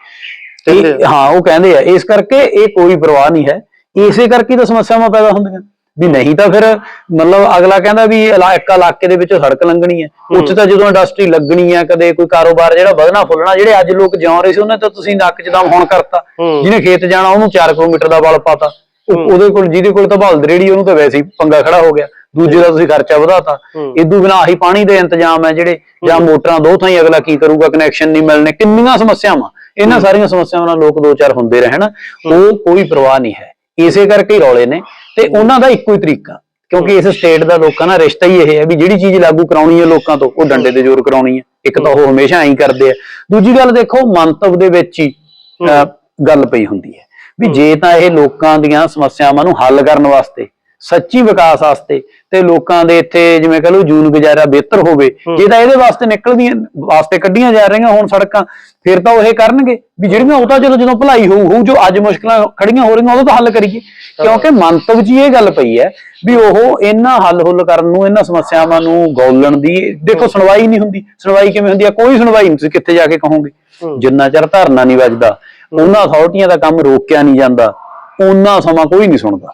ਇਹ- ਹਾਂ ਉਹ ਕਹਿੰਦੇ ਆ ਇਸ ਕਰਕੇ ਇਹ ਕੋਈ ਪਰਵਾਹ ਨਹੀਂ ਹੈ। ਇਸੇ ਕਰਕੇ ਤਾਂ ਸਮੱਸਿਆਵਾਂ ਪੈਦਾ ਹੁੰਦੀਆਂ। ਵੀ ਨਹੀਂ ਤਾਂ ਫਿਰ ਮਤਲਬ ਅਗਲਾ ਕਹਿੰਦਾ ਵੀ ਇਲਾ- ਇੱਕ ਇਲਾਕੇ ਦੇ ਵਿੱਚੋਂ ਸੜਕ ਲੰਘਣੀ ਹੈ। ਉੱਥੇ ਤਾਂ ਜਦੋਂ ਇੰਡਸਟਰੀ ਲੱਗਣੀ ਹੈ ਕਦੇ ਕੋਈ ਕਾਰੋਬਾਰ ਜਿਹੜਾ ਵਧਣਾ ਫੁੱਲਣਾ ਜਿਹੜੇ ਅੱਜ ਲੋਕ ਜਿਉਂ ਰਹੇ ਸੀ ਉਹਨਾਂ ਤਾਂ ਤੁਸੀਂ ਨੱਕ 'ਚ ਦਮ ਹੁਣ ਕਰਤਾ। ਹੂੰ। ਜਿਹਨੇ ਖੇਤ ਜਾਣਾ ਉਹਨੂੰ 4 ਕਿਲੋਮੀਟਰ ਦਾ ਬਲ ਪਾਤਾ। ਉਹ- ਉਹਦੇ ਕੋਲ ਜਿਹਦੇ ਕੋਲ ਤਾਂ ਬਲਦ ਰੇੜੀ ਉਹਨੂੰ ਤਾਂ ਵੈਸੇ ਹੀ ਪੰਗਾ ਖੜਾ ਹੋ ਗਿਆ। ਦੂਜੇ ਦਾ ਤੁਸੀਂ ਖਰਚਾ ਵਧਾਤਾ। ਹੂੰ। ਇਦੋਂ ਬਿਨਾਂ ਆਹੀ ਪਾਣੀ ਦੇ ਇੰਤਜ਼ਾਮ ਹੈ ਜਿਹੜੇ ਜਾਂ ਮੋਟਰਾਂ ਦੋ ਥਾਈਂ ਅਗਲਾ ਕੀ ਕਰੂਗਾ ਕਨੈਕਸ਼ਨ ਨਹੀਂ ਮਿਲਣੇ ਕਿੰਨੀਆਂ ਸਮੱਸਿਆਵਾਂ। ਇਹਨਾਂ ਸਾਰੀਆਂ ਸਮੱਸਿਆਵਾਂ ਨਾਲ ਲੋਕ ਦੋ ਚਾਰ ਹੁੰਦੇ ਰਹਿਣ ਉਹ ਕੋਈ ਪਰਵਾਹ ਨਹੀਂ ਹੈ। ਇਸੇ ਕਰਕੇ ਹੀ ਰੌਲੇ ਨੇ ਤੇ ਉਹਨਾਂ ਦਾ ਇੱਕੋ ਹੀ ਤਰੀਕਾ ਕਿਉਂਕਿ ਇਸ ਸਟੇਟ ਦਾ ਲੋਕਾਂ ਨਾਲ ਰਿਸ਼ਤਾ ਹੀ ਇਹ ਹੈ ਵੀ ਜਿਹੜੀ ਚੀਜ਼ ਲਾਗੂ ਕਰਾਉਣੀ ਹੈ ਲੋਕਾਂ ਤੋਂ ਉਹ ਡੰਡੇ ਦੇ ਜ਼ੋਰ ਕਰਾਉਣੀ ਹੈ। ਇੱਕ ਤਾਂ ਉਹ ਹਮੇਸ਼ਾ ਐਂ ਕਰਦੇ ਆ। ਦੂਜੀ ਗੱਲ ਦੇਖੋ ਮੰਤਵ ਦੇ ਵਿੱਚ ਹੀ ਅਹ, ਗੱਲ ਪਈ ਹੁੰਦੀ ਹੈ ਵੀ ਜੇ ਤਾਂ ਇਹ ਲੋਕਾਂ ਦੀਆਂ ਸਮੱਸਿਆਵਾਂ ਨੂੰ ਹੱਲ ਕਰਨ ਵਾਸਤੇ ਸੱਚੀ ਵਿਕਾਸ ਵਾਸਤੇ ਤੇ ਲੋਕਾਂ ਦੇ ਇੱਥੇ ਜਿਵੇਂ ਕਹ ਲਓ ਜੂਨ ਗੁਜ਼ਾਰਾ ਬਿਹਤਰ ਹੋਵੇ ਜੇ ਤਾਂ ਇਹਦੇ ਵਾਸਤੇ ਨਿਕਲਦੀਆਂ ਵਾਸਤੇ ਕੱਢੀਆਂ ਜਾ ਰਹੀਆਂ ਹੁਣ ਸੜਕਾਂ ਫਿਰ ਤਾਂ ਉਹ ਇਹ ਕਰਨਗੇ ਵੀ ਜਿਹੜੀਆਂ ਉਹ ਤਾਂ ਜਦੋਂ ਜਦੋਂ ਭਲਾਈ ਹੋਊ ਹੋਊ ਜੋ ਅੱਜ ਮੁਸ਼ਕਲਾਂ ਖੜੀਆਂ ਹੋ ਰਹੀਆਂ ਉਹਦਾ ਤਾਂ ਹੱਲ ਕਰੀਏ। ਕਿਉਂਕਿ ਮੰਤਵ ਹੀ ਇਹ ਗੱਲ ਪਈ ਹੈ ਵੀ ਉਹ ਇਹਨਾਂ ਹੱਲ ਹੁੱਲ ਕਰਨ ਨੂੰ ਇਹਨਾਂ ਸਮੱਸਿਆਵਾਂ ਨੂੰ ਗੌਲਣ ਦੀ ਦੇਖੋ ਸੁਣਵਾਈ ਨਹੀਂ ਹੁੰਦੀ। ਸੁਣਵਾਈ ਕਿਵੇਂ ਹੁੰਦੀ ਹੈ ਕੋਈ ਸੁਣਵਾਈ ਨਹੀਂ ਤੁਸੀਂ ਕਿੱਥੇ ਜਾ ਕੇ ਕਹੋਗੇ? ਜਿੰਨਾ ਚਿਰ ਧਰਨਾ ਨਹੀਂ ਵੱਜਦਾ ਉਹਨਾਂ ਅਥਾਰਟੀਆਂ ਦਾ ਕੰਮ ਰੋਕਿਆ ਨਹੀਂ ਜਾਂਦਾ ਉਹਨਾਂ ਸਮਾਂ ਕੋਈ ਨਹੀਂ ਸੁਣਦਾ।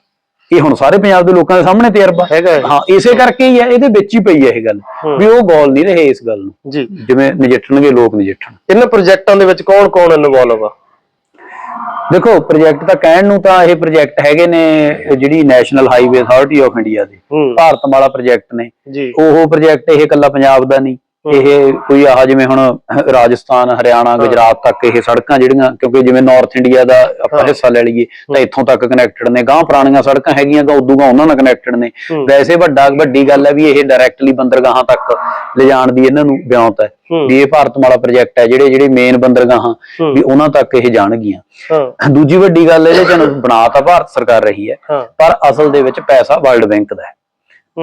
ਇਹ ਹੁਣ ਸਾਰੇ ਪੰਜਾਬ ਦੇ ਲੋਕਾਂ ਦੇ ਸਾਹਮਣੇ ਤਜਰਬਾ ਹੈਗਾ ਹੈ। ਹਾਂ ਇਸੇ ਕਰਕੇ ਹੀ ਹੈ ਇਹਦੇ ਵਿੱਚ ਹੀ ਪਈ ਹੈ ਇਹ ਗੱਲ ਵੀ ਉਹ ਗੌਲ ਨਹੀਂ ਰਹੇ ਇਸ ਗੱਲ ਨੂੰ। ਜੀ। ਜਿਵੇਂ ਨਜਿੱਠਣਗੇ ਲੋਕ ਨਜਿੱਠਣ। ਇਹਨਾਂ ਪ੍ਰੋਜੈਕਟਾਂ ਦੇ ਵਿੱਚ ਕੌਣ ਕੌਣ ਇਨਵੋਲਵ ਆ? ਦੇਖੋ ਪ੍ਰੋਜੈਕਟ ਤਾਂ ਕਹਿਣ ਨੂੰ ਤਾਂ ਇਹ ਪ੍ਰੋਜੈਕਟ ਹੈਗੇ ਨੇ ਜਿਹੜੀ national highway authority of India ਦੇ। ਹੂੰ। ਭਾਰਤਮਾਲਾ ਪ੍ਰੋਜੈਕਟ ਨੇ। ਜੀ। ਉਹ ਪ੍ਰੋਜੈਕਟ ਇਹ ਇਕੱਲਾ ਪੰਜਾਬ ਦਾ ਨਹੀਂ। ਇਹ ਕੋਈ ਆਹ ਜਿਵੇਂ ਹੁਣ ਰਾਜਸਥਾਨ ਹਰਿਆਣਾ ਗੁਜਰਾਤ ਤੱਕ ਇਹ ਸੜਕਾਂ ਜਿਹੜੀਆਂ ਕਿਉਂਕਿ ਜਿਵੇਂ ਨਾਰਥ ਇੰਡੀਆ ਦਾ ਆਪਾਂ ਹਿੱਸਾ ਲੈ ਲਈਏ ਤਾਂ ਇੱਥੋਂ ਤੱਕ ਕਨੈਕਟਡ ਨੇ। ਗਾਂ ਪੁਰਾਣੀਆਂ ਸੜਕਾਂ ਹੈਗੀਆਂ ਤਾਂ ਉਦੋਂ ਗਾਂ ਉਹਨਾਂ ਨਾਲ ਕਨੈਕਟਡ ਨੇ। ਵੈਸੇ ਵੱਡਾ ਵੱਡੀ ਗੱਲ ਹੈ ਵੀ ਇਹ ਡਾਇਰੈਕਟਲੀ ਬੰਦਰਗਾਹਾਂ ਤੱਕ ਲਿਜਾਣ ਦੀ ਇਹਨਾਂ ਨੂੰ ਬਿਆਨਤ ਹੈ। ਵੀ ਇਹ ਭਾਰਤਮਾਲਾ ਪ੍ਰੋਜੈਕਟ ਹੈ ਜਿਹੜੇ ਜਿਹੜੇ ਮੇਨ ਬੰਦਰਗਾਹਾਂ। ਵੀ ਉਹਨਾਂ ਤੱਕ ਇਹ ਜਾਣਗੀਆਂ। ਦੂਜੀ ਵੱਡੀ ਗੱਲ ਇਹਦੇ ਚ ਬਣਾ ਤਾਂ ਭਾਰਤ ਸਰਕਾਰ ਰਹੀ ਹਾਂ ਪਰ ਅਸਲ ਦੇ ਵਿੱਚ ਪੈਸਾ ਵਰਲਡ ਬੈਂਕ ਦਾ ਹੈ।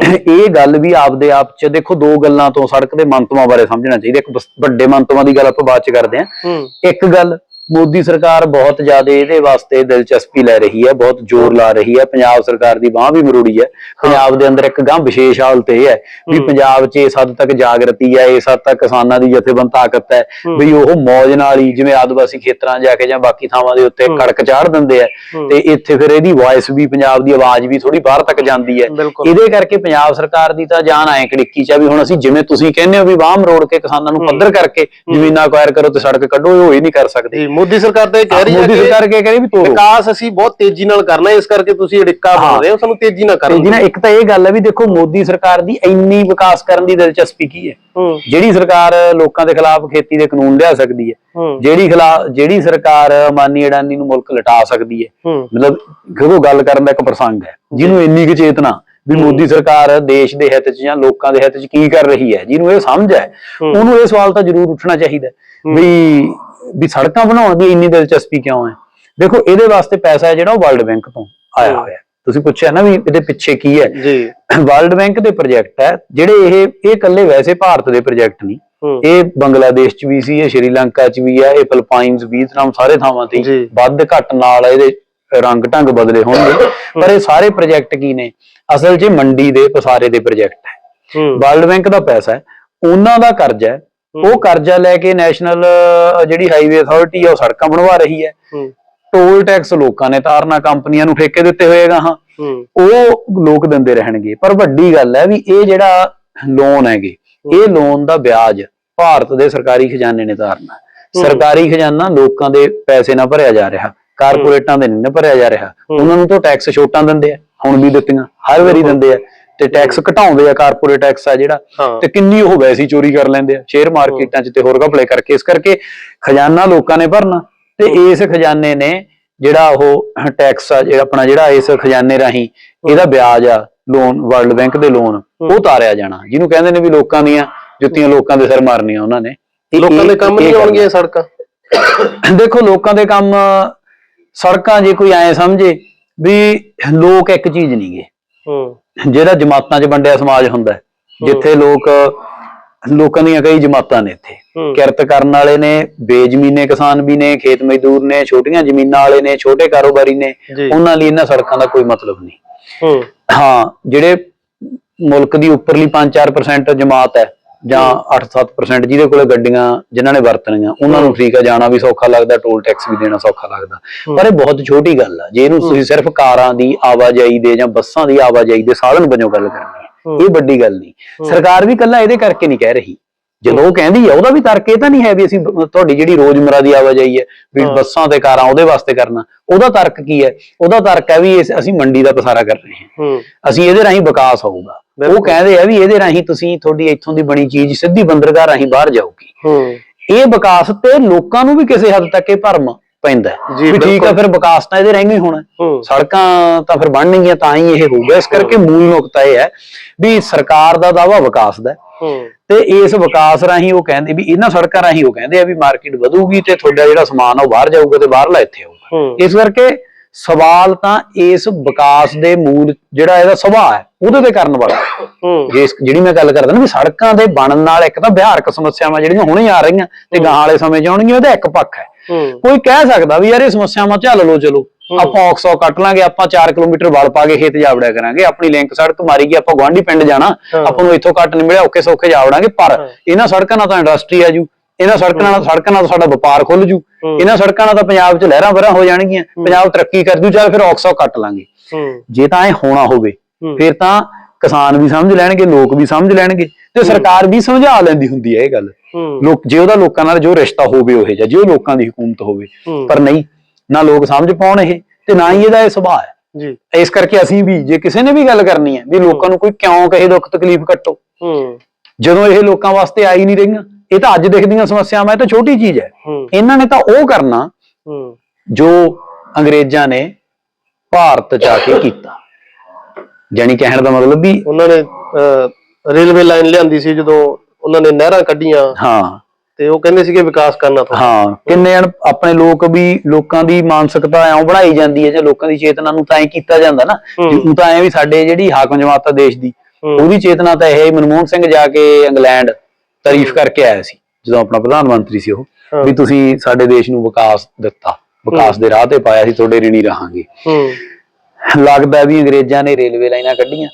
ਇਹ ਗੱਲ ਵੀ ਆਪਦੇ ਆਪ ਚ ਦੇਖੋ ਦੋ ਗੱਲਾਂ ਤੋਂ ਸੜਕ ਦੇ ਮੰਤਵਾਂ ਬਾਰੇ ਸਮਝਣਾ ਚਾਹੀਦਾ। ਇੱਕ ਵੱਡੇ ਮੰਤਵਾਂ ਦੀ ਗੱਲ ਆਪਾਂ ਬਾਅਦ ਚ ਕਰਦੇ ਹੂੰ। ਇੱਕ ਗੱਲ ਮੋਦੀ ਸਰਕਾਰ ਬਹੁਤ ਜ਼ਿਆਦਾ ਇਹਦੇ ਵਾਸਤੇ ਦਿਲਚਸਪੀ ਲੈ ਰਹੀ ਹੈ ਬਹੁਤ ਜ਼ੋਰ ਲਾ ਰਹੀ ਹੈ। ਪੰਜਾਬ ਸਰਕਾਰ ਦੀ ਬਾਹ ਵੀ ਮਰੋੜੀ ਹੈ। ਪੰਜਾਬ ਦੇ ਅੰਦਰ ਇੱਕ ਗਾਂ ਵਿਸ਼ੇਸ਼ ਹਾਲਤ ਇਹ ਹੈ ਵੀ ਪੰਜਾਬ 'ਚ ਇਸ ਹੱਦ ਤੱਕ ਜਾਗਰਤੀ ਹੈ ਇਸ ਹੱਦ ਤੱਕ ਕਿਸਾਨਾਂ ਦੀ ਜਥੇਬੰਦ ਤਾਕਤ ਹੈ ਵੀ ਉਹ ਮੌਜ ਨਾਲ ਹੀ ਜਿਵੇਂ ਆਦਿਵਾਸੀ ਖੇਤਰਾਂ ਜਾ ਕੇ ਜਾਂ ਬਾਕੀ ਥਾਵਾਂ ਦੇ ਉੱਤੇ ਕੜਕ ਚਾੜ ਦਿੰਦੇ ਆ ਤੇ ਇੱਥੇ ਫਿਰ ਇਹਦੀ ਵਾਇਸ ਵੀ ਪੰਜਾਬ ਦੀ ਆਵਾਜ਼ ਵੀ ਥੋੜੀ ਬਾਹਰ ਤੱਕ ਜਾਂਦੀ ਹੈ। ਇਹਦੇ ਕਰਕੇ ਪੰਜਾਬ ਸਰਕਾਰ ਦੀ ਤਾਂ ਜਾਨ ਐ ਕੜਿੱਕੀ ਚ ਆ ਵੀ ਹੁਣ ਅਸੀਂ ਜਿਵੇਂ ਤੁਸੀਂ ਕਹਿੰਦੇ ਹੋ ਵੀ ਬਾਹ ਮਰੋੜ ਕੇ ਕਿਸਾਨਾਂ ਨੂੰ ਪੱਧਰ ਕਰਕੇ ਜ਼ਮੀਨਾਂ ਅਕਵਾਇਰ ਕਰੋ ਤੇ ਸੜਕ ਕੱਢੋ ਇਹ ਹੋ ਹੀ ਨਹੀਂ ਕਰ ਸਕਦੇ। ਮੋਦੀ ਸਰਕਾਰ ਤਾਂ ਇਹ ਕਹਿ ਰਹੀ ਹੈ ਮੋਦੀ ਸਰਕਾਰ ਕੀ ਕਰੀ ਵੀ ਤੋੜੋ। ਵਿਕਾਸ ਅਸੀਂ ਬਹੁਤ ਤੇਜ਼ੀ ਨਾਲ ਕਰਨਾ ਇਸ ਕਰਕੇ ਤੁਸੀਂ ਅੜਿੱਕਾ ਬਣ ਰਹੇ ਹੋ ਸਾਨੂੰ ਤੇਜ਼ੀ ਨਾਲ ਕਰਨ ਜੀ ਨਾ ਇੱਕ ਤਾਂ ਇਹ ਗੱਲ ਹੈ ਵੀ ਦੇਖੋ ਮੋਦੀ ਸਰਕਾਰ ਦੀ ਇੰਨੀ ਵਿਕਾਸ ਕਰਨ ਦੀ ਦਿਲਚਸਪੀ ਕੀ ਹੈ? ਜਿਹੜੀ ਸਰਕਾਰ ਲੋਕਾਂ ਦੇ ਖਿਲਾਫ ਖੇਤੀ ਦੇ ਕਾਨੂੰਨ ਲਿਆ ਸਕਦੀ ਹੈ ਜਿਹੜੀ ਖਿਲਾਫ ਜਿਹੜੀ ਸਰਕਾਰ ਅਮਾਨੀ ਅਡਾਨੀ ਨੂੰ ਮੁਲਕ ਲਟਾ ਸਕਦੀ ਹੈ ਮਤਲਬ ਕਿਉਂਕਿ ਗੱਲ ਕਰਨ ਦਾ ਇੱਕ ਪ੍ਰਸੰਗ ਹੈ ਜਿਹਨੂੰ ਇੰਨੀ ਕੁ ਚੇਤਨਾ ਵੀ ਮੋਦੀ ਸਰਕਾਰ ਦੇਸ਼ ਦੇ ਹਿੱਤ 'ਚ ਜਾਂ ਲੋਕਾਂ ਦੇ ਹਿੱਤ 'ਚ ਕੀ ਕਰ ਰਹੀ ਹੈ ਜਿਹਨੂੰ ਇਹ ਸਮਝ ਹੈ ਉਹਨੂੰ ਇਹ ਸਵਾਲ ਤਾਂ ਜ਼ਰੂਰ ਉੱਠਣਾ ਚਾਹੀਦਾ ਵੀ ਵੀ ਸੜਕਾਂ ਬਣਾਉਣ ਦੀ ਇੰਨੀ ਦਿਲਚਸਪੀ ਕਿਉਂ ਹੈ? ਦੇਖੋ ਇਹਦੇ ਵਾਸਤੇ ਪੈਸਾ ਹੈ ਜਿਹੜਾ ਉਹ ਵਰਲਡ ਬੈਂਕ ਤੋਂ ਆਇਆ ਹੋਇਆ। ਤੁਸੀਂ ਪੁੱਛਿਆ ਨਾ ਵੀ ਇਹਦੇ ਪਿੱਛੇ ਕੀ ਹੈ? ਜੀ। ਵਰਲਡ ਬੈਂਕ ਦੇ ਪ੍ਰੋਜੈਕਟ ਹੈ ਜਿਹੜੇ ਇਹ ਇਹ ਇਕੱਲੇ ਵੈਸੇ ਭਾਰਤ ਦੇ ਪ੍ਰੋਜੈਕਟ ਨਹੀਂ। ਇਹ ਬੰਗਲਾਦੇਸ਼ ਚ ਵੀ ਸੀ ਇਹ ਸ਼੍ਰੀਲੰਕਾ ਚ ਵੀ ਹੈ ਇਹ ਫਿਲਪਾਈਨਸ ਵੀਅਤਨਾਮ ਸਾਰੇ ਥਾਵਾਂ ਤੇ। ਵੱਧ ਘੱਟ ਨਾਲ ਇਹਦੇ ਰੰਗ ਢੰਗ ਬਦਲੇ ਹੋਣਗੇ। ਪਰ ਇਹ ਸਾਰੇ ਪ੍ਰੋਜੈਕਟ ਕੀ ਨੇ? ਅਸਲ 'ਚ ਮੰਡੀ ਦੇ ਪਸਾਰੇ ਦੇ ਪ੍ਰੋਜੈਕਟ ਹੂੰ। ਵਰਲਡ ਬੈਂਕ ਦਾ ਪੈਸਾ ਹੈ। ਉਹਨਾਂ ਦਾ ਕਰਜ਼ਾ ਹੈ। ਉਹ ਕਰਜ਼ਾ ਲੈ ਕੇ ਨੈਸ਼ਨਲ ਜਿਹੜੀ ਹਾਈਵੇ ਅਥਾਰਟੀ ਹੈ ਉਹ ਸੜਕਾਂ ਬਣਵਾ ਰਹੀ ਹੈ। ਟੋਲ ਟੈਕਸ ਲੋਕਾਂ ਨੇ ਤਾਰਨਾ ਕੰਪਨੀਆਂ ਨੂੰ ਠੇਕੇ ਦਿੱਤੇ ਹੋਏਗਾ ਹਾਂ। ਉਹ ਲੋਕ ਦਿੰਦੇ ਰਹਿਣਗੇ। ਪਰ ਵੱਡੀ ਗੱਲ ਹੈ ਵੀ ਇਹ ਜਿਹੜਾ ਲੋਨ ਹੈਗੇ ਇਹ ਲੋਨ ਦਾ ਵਿਆਜ ਭਾਰਤ ਦੇ ਸਰਕਾਰੀ ਖਜ਼ਾਨੇ ਨੇ ਤਾਰਨਾ। ਸਰਕਾਰੀ ਖਜ਼ਾਨਾ ਲੋਕਾਂ ਦੇ ਪੈਸੇ ਨਾਲ ਭਰਿਆ ਜਾ ਰਿਹਾ ਕਾਰਪੋਰੇਟਾਂ ਦੇ ਨਹੀਂ ਭਰਿਆ ਜਾ ਰਿਹਾ। ਉਹਨਾਂ ਨੂੰ ਤਾਂ ਟੈਕਸ ਛੋਟਾਂ ਦਿੰਦੇ ਆ ਹੁਣ ਵੀ ਦਿੱਤੀਆਂ ਹਰ ਵਾਰੀ ਦਿੰਦੇ ਆ। ਤੇ ਟੈਕਸ ਘਟਾਉਂਦੇ ਆ ਕਾਰਪੋਰੇਟ ਟੈਕਸ ਆ ਜਿਹੜਾ ਤੇ ਕਿੰਨੀ ਉਹ ਵੈਸੇ ਚੋਰੀ ਕਰ ਲੈਂਦੇ ਆ ਸ਼ੇਅਰ ਮਾਰਕੀਟਾਂ 'ਚ ਤੇ ਹੋਰ ਘਪਲੇ ਕਰਕੇ ਇਸ ਕਰਕੇ ਖਜ਼ਾਨਾ ਲੋਕਾਂ ਨੇ ਭਰਨਾ ਤੇ ਇਸ ਖਜ਼ਾਨੇ ਨੇ ਜਿਹੜਾ ਉਹ ਟੈਕਸ ਆ ਜਿਹੜਾ ਆਪਣਾ ਜਿਹੜਾ ਇਸ ਖਜ਼ਾਨੇ ਰਾਹੀਂ ਇਹਦਾ ਵਿਆਜ ਆ ਲੋਨ ਵਰਲਡ ਬੈਂਕ ਦੇ ਲੋਨ ਉਹ ਤਾਰਿਆ ਜਾਣਾ। ਜਿਹਨੂੰ ਕਹਿੰਦੇ ਨੇ ਵੀ ਲੋਕਾਂ ਦੀਆਂ ਜੁੱਤੀਆਂ ਲੋਕਾਂ ਦੇ ਸਿਰ ਮਾਰਨੀਆਂ ਉਹਨਾਂ ਨੇ। ਲੋਕਾਂ ਦੇ ਕੰਮ ਨਹੀਂ ਆਉਣਗੀਆਂ ਸੜਕਾਂ? ਦੇਖੋ ਲੋਕਾਂ ਦੇ ਕੰਮ ਸੜਕਾਂ ਜੇ ਕੋਈ ਐ ਸਮਝੇ ਵੀ ਲੋਕ ਇੱਕ ਚੀਜ਼ ਨਹੀਂਗੇ ਜਿਹੜਾ ਜਮਾਤਾਂ 'ਚ ਵੰਡਿਆ ਸਮਾਜ ਹੁੰਦਾ ਜਿੱਥੇ ਲੋਕ ਲੋਕਾਂ ਦੀਆਂ ਕਈ ਜਮਾਤਾਂ ਨੇ ਇੱਥੇ। ਕਿਰਤ ਕਰਨ ਵਾਲੇ ਨੇ ਬੇਜ਼ਮੀਨੇ ਕਿਸਾਨ ਵੀ ਨੇ ਖੇਤ ਮਜ਼ਦੂਰ ਨੇ ਛੋਟੀਆਂ ਜ਼ਮੀਨਾਂ ਵਾਲੇ ਨੇ ਛੋਟੇ ਕਾਰੋਬਾਰੀ ਨੇ ਉਹਨਾਂ ਲਈ ਇਹਨਾਂ ਸੜਕਾਂ ਦਾ ਕੋਈ ਮਤਲਬ ਨਹੀਂ। ਹੂੰ। ਹਾਂ ਜਿਹੜੇ ਮੁਲਕ ਦੀ ਉੱਪਰਲੀ 5-4% ਜਮਾਤ ਹੈ ਜਾਂ 8-7% ਜਿਹਦੇ ਕੋਲੇ ਗੱਡੀਆਂ ਜਿਨ੍ਹਾਂ ਨੇ ਵਰਤਣੀਆਂ ਉਹਨਾਂ ਨੂੰ ਠੀਕ ਆ ਜਾਣਾ ਵੀ ਸੌਖਾ ਲੱਗਦਾ ਟੋਲ ਟੈਕਸ ਵੀ ਦੇਣਾ ਸੌਖਾ ਲੱਗਦਾ। ਪਰ ਇਹ ਬਹੁਤ ਛੋਟੀ ਗੱਲ ਆ ਜੇ ਇਹਨੂੰ ਤੁਸੀਂ ਸਿਰਫ ਕਾਰਾਂ ਦੀ ਆਵਾਜਾਈ ਦੇ ਜਾਂ ਬੱਸਾਂ ਦੀ ਆਵਾਜਾਈ ਦੇ ਸਾਧਨ ਵਜੋਂ ਗੱਲ ਕਰਨੀ ਹੈ। ਇਹ ਵੱਡੀ ਗੱਲ ਨਹੀਂ। ਸਰਕਾਰ ਵੀ ਕੱਲਾ ਇਹਦੇ ਕਰਕੇ ਨਹੀਂ ਕਹਿ ਰਹੀ। ਜਦੋਂ ਉਹ ਕਹਿੰਦੀ ਹੈ ਉਹਦਾ ਵੀ ਤਰਕ ਇਹ ਤਾਂ ਨਹੀਂ ਹੈ ਵੀ ਅਸੀਂ ਤੁਹਾਡੀ ਜਿਹੜੀ ਰੋਜ਼ਮਰਾ ਦੀ ਆਵਾਜਾਈ ਹੈ ਵੀ ਬੱਸਾਂ ਤੇ ਕਾਰਾਂ ਉਹਦੇ ਵਾਸਤੇ ਕਰਨਾ ਉਹਦਾ ਤਰਕ ਕੀ ਹੈ? ਉਹਦਾ ਤਰਕ ਹੈ ਵੀ ਅਸੀਂ ਮੰਡੀ ਦਾ ਪਸਾਰਾ ਕਰ ਰਹੇ ਹਾਂ। ਅਸੀਂ ਇਹਦੇ ਰਾਹੀਂ ਵਿਕਾਸ ਹੋਊਗਾ। ਉਹ। ਕਹਿੰਦੇ ਆ ਵੀ ਇਹਦੇ ਰਾਹੀਂ ਤੁਸੀਂ ਤੁਹਾਡੀ ਇੱਥੋਂ ਦੀ ਬਣੀ ਚੀਜ਼ ਸਿੱਧੀ ਬੰਦਰਗਾਹ ਰਾਹੀਂ ਬਾਹਰ ਜਾਊਗੀ। ਇਹ ਵਿਕਾਸ ਤੇ ਲੋਕਾਂ ਨੂੰ ਵੀ ਕਿਸੇ ਹੱਦ ਤੱਕ ਇਹ ਭਰਮ ਪੈਂਦਾ। ਜੀ, ਵੀ ਠੀਕ ਆ। ਫਿਰ ਵਿਕਾਸ ਤਾਂ ਇਹਦੇ ਰਹਿ ਹੀ ਹੋਣਾ। ਸੜਕਾਂ ਤਾਂ ਫਿਰ ਬਣਨਗੀਆਂ ਤਾਂ ਹੀ ਇਹ ਹੋਊਗਾ ਇਸ ਕਰਕੇ ਮੂਲ ਨੁਕਤਾ ਇਹ ਹੈ ਵੀ ਸਰਕਾਰ ਦਾ ਦਾਵਾ ਵਿਕਾਸ ਦਾ ਤੇ ਇਸ ਵਿਕਾਸ ਰਾਹੀਂ ਉਹ ਕਹਿੰਦੇ ਵੀ ਇਹਨਾਂ ਸੜਕਾਂ ਰਾਹੀਂ ਉਹ ਕਹਿੰਦੇ ਆ ਵੀ ਮਾਰਕੀਟ ਵਧੂਗੀ ਤੇ ਤੁਹਾਡਾ ਜਿਹੜਾ ਸਮਾਨ ਉਹ ਬਾਹਰ ਜਾਊਗਾ ਤੇ ਬਾਹਰਲਾ ਇੱਥੇ ਆਊਗਾ। ਇਸ ਕਰਕੇ ਸਵਾਲ ਤਾਂ ਇਸ ਵਿਕਾਸ ਦੇ ਮੂਲ ਜਿਹੜਾ ਇਹਦਾ ਸੁਭਾਅ ਹੈ ਉਹਦੇ ਤੇ ਕਰਨ ਵਾਲਾ ਹੈ। ਹੂੰ। ਜੇ ਇਸ- ਜਿਹੜੀ ਮੈਂ ਗੱਲ ਕਰਦਾ ਨਾ ਵੀ ਸੜਕਾਂ ਦੇ ਬਣਨ ਨਾਲ ਇੱਕ ਤਾਂ ਵਿਹਾਰਕ ਸਮੱਸਿਆਵਾਂ ਜਿਹੜੀਆਂ ਹੁਣੇ ਆ ਰਹੀਆਂ ਤੇ ਗਾਂ ਵਾਲੇ ਸਮੇਂ 'ਚ ਆਉਣਗੀਆਂ ਉਹਦਾ ਇੱਕ ਪੱਖ ਹੂੰ। ਕੋਈ ਕਹਿ ਸਕਦਾ ਵੀ ਯਾਰ ਇਹ ਸਮੱਸਿਆਵਾਂ ਝੱਲ ਲਓ ਚਲੋ। ਆਪਾਂ ਔਕਸੋ ਕੱਟ ਲਾਂਗੇ ਆਪਾਂ 4 ਕਿਲੋਮੀਟਰ ਵਲ ਪਾ ਕੇ ਖੇਤ ਜਾਵੜਿਆ ਕਰਾਂਗੇ ਆਪਣੀ ਲਿੰਕ ਸੜਕ ਮਾਰੀ ਗਈ ਆਪਾਂ ਗਵਾਂਢੀ ਪਿੰਡ ਜਾਣਾ। ਆਪਾਂ ਨੂੰ ਇੱਥੋਂ ਕੱਟ ਨਹੀਂ ਮਿਲਿਆ ਔਕੇ ਸੌਖੇ ਜਾਵੜਾਂਗੇ ਪਰ ਇਹਨਾਂ ਸੜਕਾਂ ਨਾਲ ਤਾਂ ਇੰਡਸਟਰੀ ਆ ਜੂ ਇਹਨਾਂ ਸੜਕਾਂ ਨਾਲ ਸੜਕਾਂ ਨਾਲ ਸਾਡਾ ਵਪਾਰ ਖੁੱਲ ਜੂ। ਇਹਨਾਂ ਸੜਕਾਂ ਨਾਲ ਤਾਂ ਪੰਜਾਬ 'ਚ ਲਹਿਰਾਂ ਵਰਾਂ ਹੋ ਜਾਣਗੀਆਂ ਪੰਜਾਬ ਤਰੱਕੀ ਕਰ ਜੂ ਚਾਹੇ ਫਿਰ ਔਕਸੋ ਕੱਟ ਲਾਂਗੇ। ਜੇ ਤਾਂ ਇਹ ਹੋਣਾ ਹੋਵੇ। ਫਿਰ ਤਾਂ ਕਿਸਾਨ ਵੀ ਸਮਝ ਲੈਣਗੇ ਲੋਕ ਵੀ ਸਮਝ ਲੈਣਗੇ ਤੇ ਸਰਕਾਰ ਵੀ ਸਮਝਾ ਲੈਂਦੀ ਹੁੰਦੀ ਹੈ ਇਹ ਗੱਲ। ਲੋਕ ਜੇ ਉਹਦਾ ਲੋਕਾਂ ਨਾਲ ਜੋ ਰਿਸ਼ਤਾ ਹੋਵੇ ਉਹ ਜਿਹਾ ਜੇ ਉਹ ਲੋਕਾਂ ਦੀ ਹਕੂਮਤ ਹੋਵੇ। ਪਰ ਨਹੀਂ ਨਾ ਲੋਕ ਸਮਝ ਪਾਉਣ ਇਹ ਤੇ ਨਾ ਹੀ ਇਹਦਾ ਇਹ ਸੁਭਾਅ ਹੈ। ਜੀ। ਇਸ ਕਰਕੇ ਅਸੀਂ ਵੀ ਜੇ ਕਿਸੇ ਨੇ ਵੀ ਗੱਲ ਕਰਨੀ ਹੈ ਵੀ ਲੋਕਾਂ ਨੂੰ ਕੋਈ ਕਿਉਂ ਕਹੇ ਦੁੱਖ ਤਕਲੀਫ ਕੱਟੋ ਜਦੋਂ ਇਹ ਲੋਕਾਂ ਵਾਸਤੇ ਆਈ ਨਹੀਂ ਰਹੀਆਂ ਇਹ ਤਾਂ ਅੱਜ ਦਿਖਦੀਆਂ ਸਮੱਸਿਆਵਾਂ ਇਹ ਤਾਂ ਛੋਟੀ ਚੀਜ਼ ਹੈ। ਇਹਨਾਂ ਨੇ ਤਾਂ ਉਹ ਕਰਨਾ ਜੋ ਅੰਗਰੇਜ਼ਾਂ ਨੇ ਭਾਰਤ ਆ ਕੇ ਕੀਤਾ। ਜਾਨੀ ਕਹਿਣ ਦਾ ਮਤਲਬ ਵੀ ਉਹਨਾਂ ਨੇ ਰੇਲਵੇ ਲਾਈਨ ਲਿਆਂਦੀ ਸੀ ਜਦੋਂ ਉਹਨਾਂ ਨੇ ਨਹਿਰਾਂ ਕੱਢੀਆਂ। ਹਾਂ। ਤੇ ਉਹ ਕਹਿੰਦੇ ਸੀਗੇ ਵਿਕਾਸ ਕਰਨਾ ਤੁਹਾਡਾ। ਹਾਂ ਕਿੰਨੇ ਆਪਣੇ ਲੋਕ ਵੀ ਲੋਕਾਂ ਦੀ ਮਾਨਸਿਕਤਾ ਐਂ ਬਣਾਈ ਜਾਂਦੀ ਹੈ ਜਾਂ ਲੋਕਾਂ ਦੀ ਚੇਤਨਾ ਨੂੰ ਤਾਂ ਐਂ ਕੀਤਾ ਜਾਂਦਾ ਨਾ। ਹੂੰ। ਤਾਂ ਐ ਵੀ ਸਾਡੇ ਜਿਹੜੀ ਹਾਕਮ ਜਮਾਤ ਆ ਦੇਸ਼ ਦੀ ਹੂੰ। ਉਹਦੀ ਚੇਤਨਾ ਤਾਂ ਇਹ ਹੈ, ਮਨਮੋਹਨ ਸਿੰਘ ਜਾ ਕੇ ਇੰਗਲੈਂਡ ਤਾਰੀਫ ਕਰਕੇ ਆਇਆ ਸੀ ਜਦੋਂ ਆਪਣਾ ਪ੍ਰਧਾਨ ਮੰਤਰੀ ਸੀ ਉਹ ਹਾਂ। ਵੀ ਤੁਸੀਂ ਸਾਡੇ ਦੇਸ਼ ਨੂੰ ਵਿਕਾਸ ਦਿੱਤਾ ਵਿਕਾਸ ਦੇ ਰਾਹ ਤੇ ਪਾਇਆ ਸੀ ਤੁਹਾਡੇ ऋणी ਰਹਾਂਗੇ। ਹੂੰ। ਲੱਗਦਾ ਵੀ ਅੰਗਰੇਜ਼ਾਂ ਨੇ ਰੇਲਵੇ ਲਾਈਨਾਂ ਕੱਢੀਆਂ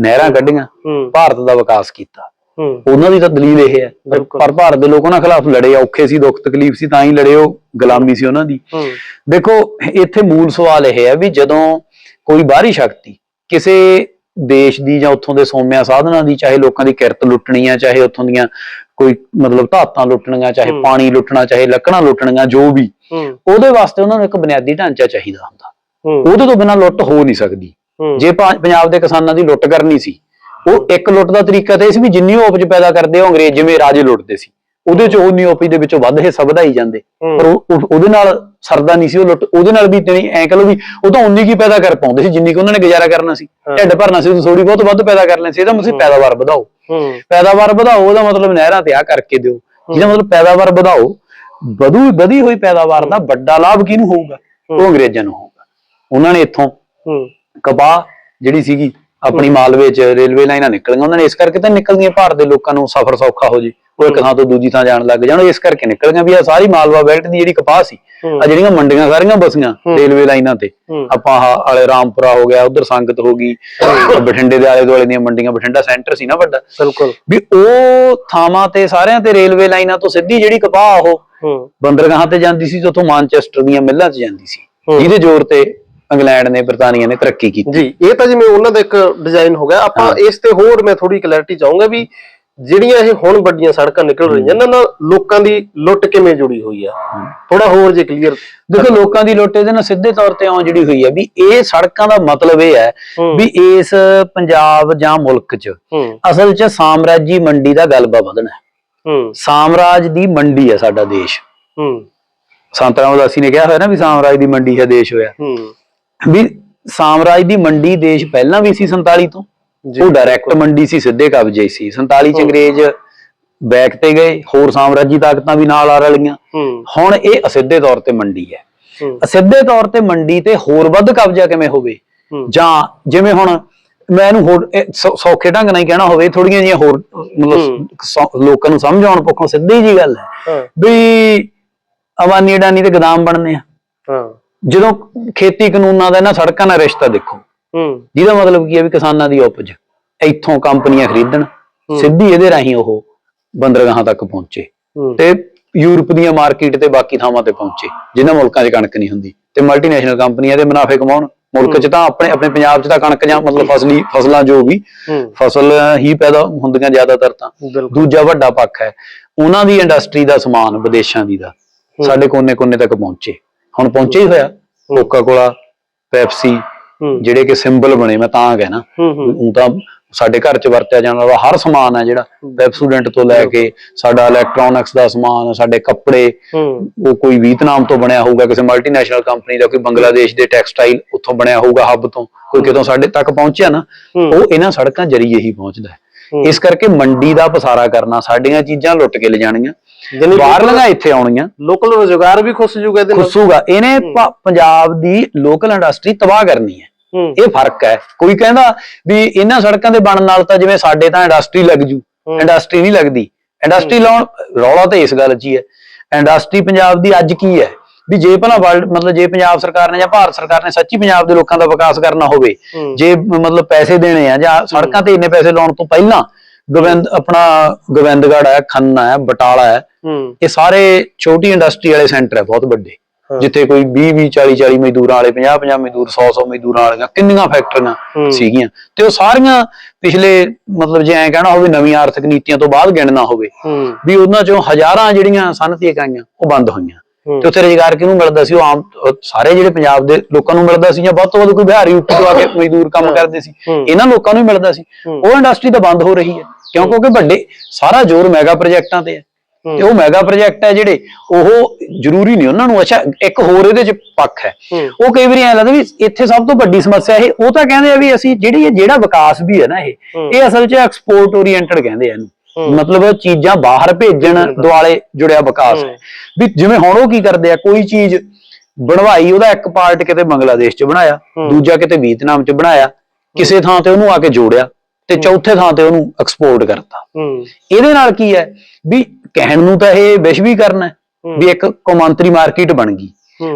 ਨਹਿਰਾਂ ਕੱਢੀਆਂ ਹੂੰ। ਭਾਰਤ ਦਾ ਵਿਕਾਸ ਕੀਤਾ। ਉਹਨਾਂ ਦੀ ਤਾਂ ਦਲੀਲ ਇਹ ਹੈ। ਪਰ ਭਾਰਤ ਦੇ ਲੋਕ ਉਹਨਾਂ ਖਿਲਾਫ ਲੜੇ ਔਖੇ ਸੀ ਦੁੱਖ ਤਕਲੀਫ ਸੀ ਤਾਂ ਹੀ ਲੜੇ ਉਹ ਗੁਲਾਮੀ ਸੀ ਉਹਨਾਂ ਦੀ। ਦੇਖੋ ਇੱਥੇ ਮੂਲ ਸਵਾਲ ਇਹ ਹੈ ਵੀ ਜਦੋਂ ਕੋਈ ਬਾਹਰੀ ਸ਼ਕਤੀ ਕਿਸੇ ਦੇਸ਼ ਦੀ ਜਾਂ ਉੱਥੋਂ ਦੇ ਸੋਮਿਆ ਸਾਧਨਾਂ ਦੀ ਚਾਹੇ ਲੋਕਾਂ ਦੀ ਕਿਰਤ ਲੁੱਟਣੀ ਆ ਚਾਹੇ ਉੱਥੋਂ ਦੀਆਂ ਕੋਈ ਮਤਲਬ ਧਾਤਾਂ ਲੁੱਟਣੀਆਂ ਚਾਹੇ। ਪਾਣੀ ਲੁੱਟਣਾ ਚਾਹੇ ਲੱਕੜਾਂ ਲੁੱਟਣੀਆਂ ਜੋ ਵੀ ਉਹਦੇ ਵਾਸਤੇ ਉਹਨਾਂ ਨੂੰ ਇੱਕ ਬੁਨਿਆਦੀ ਢਾਂਚਾ ਚਾਹੀਦਾ ਹੁੰਦਾ। ਉਹਦੇ ਤੋਂ ਬਿਨਾਂ ਲੁੱਟ ਹੋ ਨਹੀਂ ਸਕਦੀ। ਜੇ ਪੰਜਾਬ ਦੇ ਕਿਸਾਨਾਂ ਦੀ ਲੁੱਟ ਕਰਨੀ ਸੀ ਉਹ ਇੱਕ ਲੁੱਟ ਦਾ ਤਰੀਕਾ ਤਾਂ ਇਹ ਸੀ ਵੀ ਜਿੰਨੀ ਉਪਜ ਪੈਦਾ ਕਰਦੇ ਉਹ ਅੰਗਰੇਜ਼ ਜਿਵੇਂ ਰਾਜੇ ਲੁੱਟਦੇ ਸੀ। ਉਹਦੇ ਚ ਉਨੀ ਉਪਜ ਦੇ ਵਿੱਚੋਂ ਵੱਧ ਹਿੱਸਾ ਵਧਾਈ ਜਾਂਦੇ। ਪਰ ਉਹ- ਉਹ- ਉਹਦੇ ਨਾਲ ਸਰਦਾ ਨਹੀਂ ਸੀ ਉਹ ਲੁੱਟ। ਉਹਦੇ ਨਾਲ ਵੀ ਨਹੀਂ ਐ ਕਹ ਲੋ ਵੀ ਉਹ ਤਾਂ ਉਨੀ ਕੀ ਪੈਦਾ ਕਰ ਪਾਉਂਦੇ ਸੀ ਜਿੰਨੀ ਕਿ ਉਹਨਾਂ ਨੇ ਗੁਜ਼ਾਰਾ ਕਰਨਾ ਸੀ। ਢਿੱਡ ਭਰਨਾ ਸੀ ਥੋੜੀ ਬਹੁਤ ਵੱਧ ਪੈਦਾ ਕਰ ਲੈਣੀ ਸੀ। ਇਹਦਾ ਮਤਲਬ ਪੈਦਾਵਾਰ ਵਧਾਓ। ਪੈਦਾਵਾਰ ਵਧਾਓ ਉਹਦਾ ਮਤਲਬ ਨਹਿਰਾਂ ਤੇ ਆ ਕਰਕੇ ਦਿਓ। ਜਿਹਦਾ ਮਤਲਬ ਪੈਦਾਵਾਰ ਵਧਾਓ ਵਧੂ ਵਧੀ ਹੋਈ ਪੈਦਾਵਾਰ ਦਾ ਵੱਡਾ ਲਾਭ ਕਿਹਨੂੰ ਹੋਊਗਾ? ਉਹ ਅੰਗਰੇਜ਼ਾਂ ਨੂੰ ਹੋਊਗਾ। ਉਹਨਾਂ ਨੇ ਇੱਥੋਂ ਕਪਾਹ ਜਿਹੜੀ ਸੀਗੀ ਆਪਣੀ ਮਾਲਵੇ ਚ ਰੇਲਵੇ ਲਾਈਨਾਂ ਨਿਕਲੀਆਂ ਉਹਨਾਂ ਨੇ ਇਸ ਕਰਕੇ ਤਾਂ ਨਿਕਲਦੀਆਂ ਭਾਰਤ ਦੇ ਲੋਕਾਂ ਨੂੰ ਸਫ਼ਰ ਸੌਖਾ ਹੋ ਜੇ। ਉਹ ਇੱਕ ਥਾਂ ਤੋਂ ਦੂਜੀ ਥਾਂ ਜਾਣ ਲੱਗ ਜਾਣ ਇਸ ਕਰਕੇ ਨਿਕਲ ਗਈਆਂ ਵੀ ਆ ਸਾਰੀ ਮਾਲਵਾ ਬੈਲਟ ਦੀ ਜਿਹੜੀ ਕਪਾਹ ਸੀ। ਆ ਜਿਹੜੀਆਂ ਮੰਡੀਆਂ ਸਾਰੀਆਂ ਬਸੀਆਂ ਰੇਲਵੇ ਲਾਈਨਾਂ ਤੇ। ਆਪਾਂ ਆਲੇ ਰਾਮਪੁਰਾ ਹੋ ਗਿਆ ਉਧਰ ਸੰਗਤ ਹੋ ਗਈ ਬਠਿੰਡੇ ਦੇ ਆਲੇ ਦੁਆਲੇ ਦੀਆਂ ਮੰਡੀਆਂ ਬਠਿੰਡਾ ਸੈਂਟਰ ਸੀ ਨਾ ਵੱਡਾ। ਬਿਲਕੁਲ। ਵੀ ਉਹ ਥਾਵਾਂ ਤੇ ਸਾਰਿਆਂ ਤੇ ਰੇਲਵੇ ਲਾਈਨਾਂ ਤੋਂ ਸਿੱਧੀ ਜਿਹੜੀ ਕਪਾਹ ਉਹ ਬੰਦਰਗਾਹਾਂ ਤੇ ਜਾਂਦੀ ਸੀ ਉੱਥੋਂ ਮਾਨਚੈਸਟਰ ਦੀਆਂ ਮਿੱਲਾਂ 'ਚ ਜਾਂਦੀ ਸੀ। ਜਿਹਦੇ ਜ਼ੋਰ ਤੇ ਇੰਗਲੈਂਡ ਨੇ ਬਰਤਾਨੀਆ ਨੇ ਤਰੱਕੀ ਕੀਤੀ। ਜੀ ਇਹ ਤਾਂ ਜਿਵੇਂ ਉਹਨਾਂ ਦਾ ਇੱਕ ਡਿਜ਼ਾਈਨ ਹੋ ਗਿਆ। ਆਪਾਂ ਇਸ ਤੇ ਹੋਰ ਮੈਂ ਥੋੜੀ ਕਲੈਰਿਟੀ ਚਾਹੂੰਗਾ ਵੀ ਜਿਹੜੀਆਂ ਇਹ ਹੁਣ ਵੱਡੀਆਂ ਸੜਕਾਂ ਨਿਕਲ ਰਹੀਆਂ ਇਹਨਾਂ ਨਾਲ ਲੋਕਾਂ ਦੀ ਲੁੱਟ ਕਿਵੇਂ ਜੁੜੀ ਹੋਈ ਆ? ਥੋੜਾ ਹੋਰ ਜੇ ਕਲੀਅਰ ਦੇਖੋ ਲੋਕਾਂ ਦੀ ਲੁੱਟ ਇਹਦੇ ਨਾਲ ਸਿੱਧੇ ਤੌਰ ਤੇ ਆਉਂ ਜਿਹੜੀ ਹੋਈ ਹੈ ਵੀ ਇਹ ਸੜਕਾਂ ਦਾ ਮਤਲਬ ਇਹ ਹੈ। ਵੀ ਇਸ ਪੰਜਾਬ ਜਾਂ ਮੁਲਕ 'ਚ ਅਸਲ 'ਚ ਸਾਮਰਾਜੀ ਮੰਡੀ ਦਾ ਗਲਬਾ ਵਧਣਾ ਸਾਮਰਾਜ ਦੀ ਮੰਡੀ ਹੈ ਸਾਡਾ ਦੇਸ਼। ਸੰਤ ਰਾਮਦਾਸੀ ਨੇ ਕਿਹਾ ਹੋਇਆ ਨਾ ਵੀ ਸਾਮਰਾਜ ਦੀ ਮੰਡੀ ਹੈ ਦੇਸ਼ ਹੋਇਆ। ਵੀ ਸਾਮਰਾਜ ਦੀ ਮੰਡੀ ਦੇਸ਼ ਪਹਿਲਾਂ ਵੀ ਸੀ 47 ਤੋਂ? ਉਹ ਡਾਇਰੈਕਟ ਮੰਡੀ ਸੀ ਸਿੱਧੇ ਕਬਜ਼ੇ ਸੀ। 47 ਚ ਅੰਗਰੇਜ਼ ਬੈਕ ਤੇ ਗਏ ਹੋਰ ਸਾਮਰਾਜੀ ਤਾਕਤਾਂ ਵੀ ਨਾਲ ਆ ਰਲੀਆਂ। ਹੁਣ ਇਹ ਅਸਿੱਧੇ ਤੌਰ ਤੇ ਮੰਡੀ ਹੈ। ਅਸਿੱਧੇ ਤੌਰ ਤੇ ਮੰਡੀ ਤੇ ਹੋਰ ਵੱਧ ਕਬਜ਼ਾ ਕਿਵੇਂ ਹੋਵੇ। ਜਾਂ ਜਿਵੇਂ ਹੁਣ ਮੈਂ ਇਹਨੂੰ ਹੋਰ ਸੌਖੇ ਢੰਗ ਨਾਲ ਹੀ ਕਹਿਣਾ ਹੋਵੇ ਥੋੜੀਆਂ ਜਿਹੀਆਂ ਹੋਰ ਮਤਲਬ ਲੋਕਾਂ ਨੂੰ ਸਮਝਾਉਣ ਪੱਖੋਂ ਸਿੱਧੀ ਜੀ ਗੱਲ ਹੈ। ਹਾਂ। ਵੀ ਅਵਾਨੀ ਅਡਾਨੀ ਤੇ ਗਦਾਮ ਬਣਨੇ ਆ। ਹਾਂ। ਜਦੋਂ ਖੇਤੀ ਕਾਨੂੰਨਾਂ ਦਾ ਇਹਨਾਂ ਸੜਕਾਂ ਨਾਲ ਰਿਸ਼ਤਾ ਦੇਖੋ ਹੂੰ। ਜਿਹਦਾ ਮਤਲਬ ਕੀ ਹੈ ਵੀ ਕਿਸਾਨਾਂ ਦੀ ਉਪਜ ਇੱਥੋਂ ਕੰਪਨੀਆਂ ਖਰੀਦਣ ਸਿੱਧੀ ਇਹਦੇ ਰਾਹੀਂ ਉਹ ਬੰਦਰਗਾਹਾਂ ਤੱਕ ਪਹੁੰਚੇ ਤੇ ਯੂਰਪ ਦੀਆਂ ਮਾਰਕੀਟ ਤੇ ਬਾਕੀ ਥਾਵਾਂ ਤੇ ਪਹੁੰਚੇ ਜਿਨ੍ਹਾਂ ਮੁਲਕਾਂ 'ਚ ਕਣਕ ਨਹੀਂ ਹੁੰਦੀ ਤੇ ਮਲਟੀਨੈਸ਼ਨਲ ਕੰਪਨੀਆਂ ਦੇ ਮੁਨਾਫੇ ਕਮਾਉਣ ਮੁਲਕ 'ਚ ਤਾਂ ਆਪਣੇ ਆਪਣੇ ਪੰਜਾਬ 'ਚ ਤਾਂ ਕਣਕ ਜਾਂ ਮਤਲਬ ਫਸਲੀ ਫਸਲਾਂ ਜੋ ਵੀ ਫਸਲ ਹੀ ਪੈਦਾ ਹੁੰਦੀਆਂ ਜ਼ਿਆਦਾਤਰ ਤਾਂ। ਦੂਜਾ ਵੱਡਾ ਪੱਖ ਹੈ ਉਹਨਾਂ ਦੀ ਇੰਡਸਟਰੀ ਦਾ ਸਮਾਨ ਵਿਦੇਸ਼ਾਂ ਦੀ ਦਾ ਸਾਡੇ ਕੋਨੇ-ਕੋਨੇ ਤੱਕ ਪਹੁੰਚੇ। ਹੁਣ ਪਹੁੰਚੇ ਹੀ ਹੋਇਆ। ਕੋਕਾ ਕੋਲਾ ਪੈਪਸੀ ਜਿਹੜੇ ਕਿ ਸਿੰਬਲ ਬਣੇ ਮੈਂ ਤਾਂ ਕਹਿਣਾ ਉਹ ਤਾਂ ਸਾਡੇ ਘਰ 'ਚ ਵਰਤਿਆ ਜਾਣ ਵਾਲਾ ਹਰ ਸਮਾਨ ਹੈ ਜਿਹੜਾ ਵੈਬ ਸਟੂਡੈਂਟ ਤੋਂ ਲੈ ਕੇ ਸਾਡਾ ਇਲੈਕਟ੍ਰੋਨਿਕਸ ਦਾ ਸਮਾਨ ਸਾਡੇ ਕੱਪੜੇ ਉਹ ਕੋਈ ਵੀਅਤਨਾਮ ਤੋਂ ਬਣਿਆ ਹੋਊਗਾ ਕਿਸੇ ਮਲਟੀਨੈਸ਼ਨਲ ਕੰਪਨੀ ਦਾ ਕੋਈ ਬੰਗਲਾਦੇਸ਼ ਦੇ ਟੈਕਸਟਾਈਲ ਉੱਥੋਂ ਬਣਿਆ ਹੋਊਗਾ ਹੱਬ ਤੋਂ ਕੋਈ ਕਿਤੋਂ ਸਾਡੇ ਤੱਕ ਪਹੁੰਚਿਆ ਨਾ। ਉਹ ਇਹਨਾਂ ਸੜਕਾਂ ਜਰੀਏ ਹੀ ਪਹੁੰਚਦਾ ਹੂੰ। ਇਸ ਕਰਕੇ ਮੰਡੀ ਦਾ ਪਸਾਰਾ ਕਰਨਾ ਸਾਡੀਆਂ ਚੀਜ਼ਾਂ ਲੁੱਟ ਕੇ ਲਿਜਾਣੀਆਂ। ਜਾਣੀ ਬਾਹਰਲੀਆਂ ਇੱਥੇ ਆਉਣੀਆਂ। ਲੋਕਲ ਰੋਜ਼ਗਾਰ ਵੀ ਖੁੱਸ ਜੂਗਾ ਇਹਦੇ ਨਾਲ। ਖੁੱਸੂਗਾ। ਇਹਨੇ ਪੰਜਾਬ ਦੀ ਲੋਕਲ ਇੰਡਸਟਰੀ ਤਬਾਹ ਕਰਨੀ ਹੈ। ਇਹ ਫ਼ਰਕ ਹੈ। ਕੋਈ ਕਹਿੰਦਾ ਵੀ ਇਹਨਾਂ ਸੜਕਾਂ ਦੇ ਬਣਨ ਨਾਲ ਤਾਂ ਜਿਵੇਂ ਸਾਡੇ ਤਾਂ ਇੰਡਸਟਰੀ ਲੱਗ ਜੂ। ਇੰਡਸਟਰੀ ਨਹੀਂ ਲੱਗਦੀ। ਇੰਡਸਟਰੀ ਲਾਉਣ ਰੌਲਾ ਤਾਂ ਇਸ ਗੱਲ 'ਚ ਹੀ ਹੈ। ਇੰਡਸਟਰੀ ਪੰਜਾਬ ਦੀ ਅੱਜ ਕੀ ਹੈ? ਵੀ ਜੇ ਭਲਾ ਵਰਲਡ ਮਤਲਬ ਜੇ ਪੰਜਾਬ ਸਰਕਾਰ ਨੇ ਜਾਂ ਭਾਰਤ ਸਰਕਾਰ ਨੇ ਸੱਚੀ ਪੰਜਾਬ ਦੇ ਲੋਕਾਂ ਦਾ ਵਿਕਾਸ ਕਰਨਾ ਹੋਵੇ। ਜੇ ਮਤਲਬ ਪੈਸੇ ਦੇਣੇ ਆ ਜਾਂ ਸੜਕਾਂ ਤੇ ਇੰਨੇ ਪੈਸੇ ਲਾਉਣ ਤੋਂ ਪਹਿਲਾਂ ਗੋਬਿੰਦ ਆਪਣਾ ਗੋਬਿੰਦਗੜ੍ਹ ਹੈ ਖੰਨਾ ਹੈ ਬਟਾਲਾ ਹੈ ਇਹ ਸਾਰੇ ਛੋਟੀ ਇੰਡਸਟਰੀ ਵਾਲੇ ਸੈਂਟਰ ਹੈ ਬਹੁਤ ਵੱਡੇ। ਜਿੱਥੇ ਕੋਈ 20 20 40 40 ਮਜ਼ਦੂਰਾਂ ਵਾਲੇ 50 50 ਮਜ਼ਦੂਰ 100 100 ਮਜ਼ਦੂਰਾਂ ਵਾਲੀਆਂ ਕਿੰਨੀਆਂ ਫੈਕਟਰੀਆਂ। ਸੀਗੀਆਂ ਤੇ ਉਹ ਸਾਰੀਆਂ ਪਿਛਲੇ ਮਤਲਬ ਜੇ ਐਂ ਕਹਿਣਾ ਹੋਵੇ ਨਵੀਆਂ ਆਰਥਿਕ ਨੀਤੀਆਂ ਤੋਂ ਬਾਅਦ ਗਿਣਨਾ ਹੋਵੇ ਵੀ ਉਹਨਾਂ ਚੋਂ ਹਜ਼ਾਰਾਂ ਜਿਹੜੀਆਂ ਸਨਅਤੀ ਇਕਾਈਆਂ ਉਹ ਬੰਦ ਹੋਈਆਂ। ਤੇ ਉੱਥੇ ਰੁਜ਼ਗਾਰ ਕਿਹਨੂੰ ਮਿਲਦਾ ਸੀ? ਉਹ ਆਮ ਸਾਰੇ ਜਿਹੜੇ ਪੰਜਾਬ ਦੇ ਲੋਕਾਂ ਨੂੰ ਮਿਲਦਾ ਸੀ ਜਾਂ ਵੱਧ ਤੋਂ ਵੱਧ ਕੋਈ ਬਿਹਾਰੀ ਯੂਪੀ ਤੋਂ ਆ ਕੇ ਮਜ਼ਦੂਰ ਕੰਮ ਕਰਦੇ ਸੀ। ਇਹਨਾਂ ਲੋਕਾਂ ਨੂੰ ਹੀ ਮਿਲਦਾ ਸੀ। ਉਹ ਇੰਡਸਟਰੀ ਤਾਂ ਬੰਦ ਹੋ ਰਹੀ ਹੈ। ਕਿਉਂ? ਕਿਉਂਕਿ ਵੱਡੇ ਸਾਰਾ ਜ਼ੋਰ ਮੈਗਾ ਪ੍ਰੋਜੈਕਟਾਂ ਤੇ ਹੈ। ਤੇ ਉਹ ਮੈਗਾ ਪ੍ਰੋਜੈਕਟ ਹੈ ਜਿਹੜੇ ਉਹ ਜ਼ਰੂਰੀ ਨਹੀਂ ਉਹਨਾਂ ਨੂੰ। ਅੱਛਾ ਇੱਕ ਹੋਰ ਇਹਦੇ ਚ ਪੱਖ ਹੈ। ਉਹ ਕਈ ਵਾਰੀ ਐ ਲੱਗਦਾ ਵੀ ਇੱਥੇ ਸਭ ਤੋਂ ਵੱਡੀ ਸਮੱਸਿਆ ਇਹ ਉਹ ਤਾਂ ਕਹਿੰਦੇ ਆ ਵੀ ਅਸੀਂ ਜਿਹੜੀ ਇਹ ਜਿਹੜਾ ਵਿਕਾਸ ਵੀ ਹੈ ਨਾ ਇਹ। ਇਹ ਅਸਲ 'ਚ ਐਕਸਪੋਰਟ ਓਰੀਐਂਟਡ ਕਹਿੰਦੇ ਆ ਇਹਨੂੰ। ਮਤਲਬ ਚੀਜ਼ਾਂ ਬਾਹਰ ਭੇਜਣ ਦੁਆਲੇ ਜੁੜਿਆ ਵਿਕਾਸ। ਹੈ। ਵੀ ਜਿਵੇਂ ਹੁਣ ਉਹ ਕੀ ਕਰਦੇ ਆ ਕੋਈ ਚੀਜ਼ ਬਣਵਾਈ ਉਹਦਾ ਇੱਕ ਪਾਰਟ ਕਿਤੇ ਬੰਗਲਾਦੇਸ਼ 'ਚ ਬਣਾਇਆ ਦੂਜਾ ਕਿਤੇ ਵੀਅਤਨਾਮ 'ਚ ਬਣਾਇਆ ਕਿਸੇ ਥਾਂ ਤੇ ਉਹਨੂੰ ਆ ਕੇ ਜੋੜਿਆ ਤੇ ਚੌਥੇ ਥਾਂ ਤੇ ਉਹਨੂੰ ਐਕਸਪੋਰਟ ਕਰਤਾ। ਇਹਦੇ ਨਾਲ ਕੀ ਹੈ? ਵੀ ਕਹਿਣ ਨੂੰ ਤਾਂ ਇਹ ਵਿਸ਼ਵੀਕਰਨ ਹੈ ਵੀ ਇੱਕ ਕੌਮਾਂਤਰੀ ਮਾਰਕੀਟ ਬਣ ਗਈ।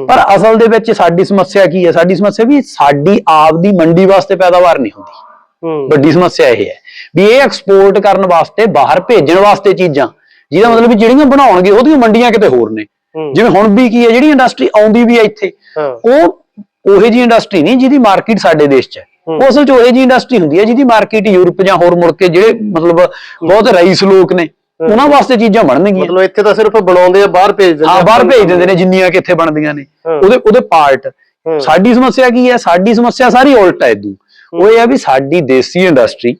ਪਰ ਅਸਲ ਦੇ ਵਿੱਚ ਸਾਡੀ ਸਮੱਸਿਆ ਕੀ ਹੈ? ਸਾਡੀ ਸਮੱਸਿਆ ਵੀ ਸਾਡੀ ਆਪ ਦੀ ਮੰਡੀ ਵਾਸਤੇ ਪੈਦਾਵਾਰ ਨਹੀਂ ਹੁੰਦੀ। ਵੱਡੀ ਸਮੱਸਿਆ ਇਹ ਹੈ। ਵੀ ਇਹ ਐਕਸਪੋਰਟ ਕਰਨ ਵਾਸਤੇ ਬਾਹਰ ਭੇਜਣ ਵਾਸਤੇ ਚੀਜ਼ਾਂ। ਜਿਹਦਾ ਮਤਲਬ ਵੀ ਜਿਹੜੀਆਂ ਬਣਾਉਣਗੇ ਉਹਦੀਆਂ ਮੰਡੀਆਂ ਕਿਤੇ ਹੋਰ ਨੇ। ਜਿਵੇਂ ਹੁਣ ਵੀ ਕੀ ਹੈ ਜਿਹੜੀ ਇੰਡਸਟਰੀ ਆਉਂਦੀ ਵੀ ਹੈ ਇੱਥੇ ਉਹ ਉਹੇ ਜੀ ਇੰਡਸਟਰੀ ਨਹੀਂ ਜਿਹਦੀ ਮਾਰਕੀਟ ਸਾਡੇ ਦੇਸ਼ 'ਚ ਹੈ। ਉਹ ਅਸਲ 'ਚ ਉਹੇ ਜੀ ਇੰਡਸਟਰੀ ਹੁੰਦੀ ਹੈ ਜਿਹਦੀ ਮਾਰਕੀਟ ਯੂਰਪ ਜਾਂ ਹੋਰ ਮੁੜ ਕੇ ਜਿਹੜੇ ਮਤਲਬ ਬਹੁਤ ਰਈਸ ਲੋਕ ਨੇ ਉਹਨਾਂ ਵਾਸਤੇ ਚੀਜ਼ਾਂ ਬਣਨਗੀਆਂ। ਮਤਲਬ ਇੱਥੇ ਤਾਂ ਸਿਰਫ ਬਣਾਉਂਦੇ ਆ ਬਾਹਰ ਭੇਜ ਦਿੰਦੇ ਆ। ਬਾਹਰ ਭੇਜ ਦਿੰਦੇ ਨੇ ਜਿੰਨੀਆਂ ਕਿ ਇੱਥੇ ਬਣਦੀਆਂ ਨੇ। ਉਹਦੇ ਉਹਦੇ ਪਾਰਟ। ਸਾਡੀ ਸਮੱਸਿਆ ਕੀ ਹੈ? ਸਾਡੀ ਸਮੱਸਿਆ ਸਾਰੀ ਉਲਟ ਹੈ ਇਦੋਂ। ਉਹ ਇਹ ਹੈ ਵੀ ਸਾਡੀ ਦੇਸੀ ਇੰਡਸਟਰੀ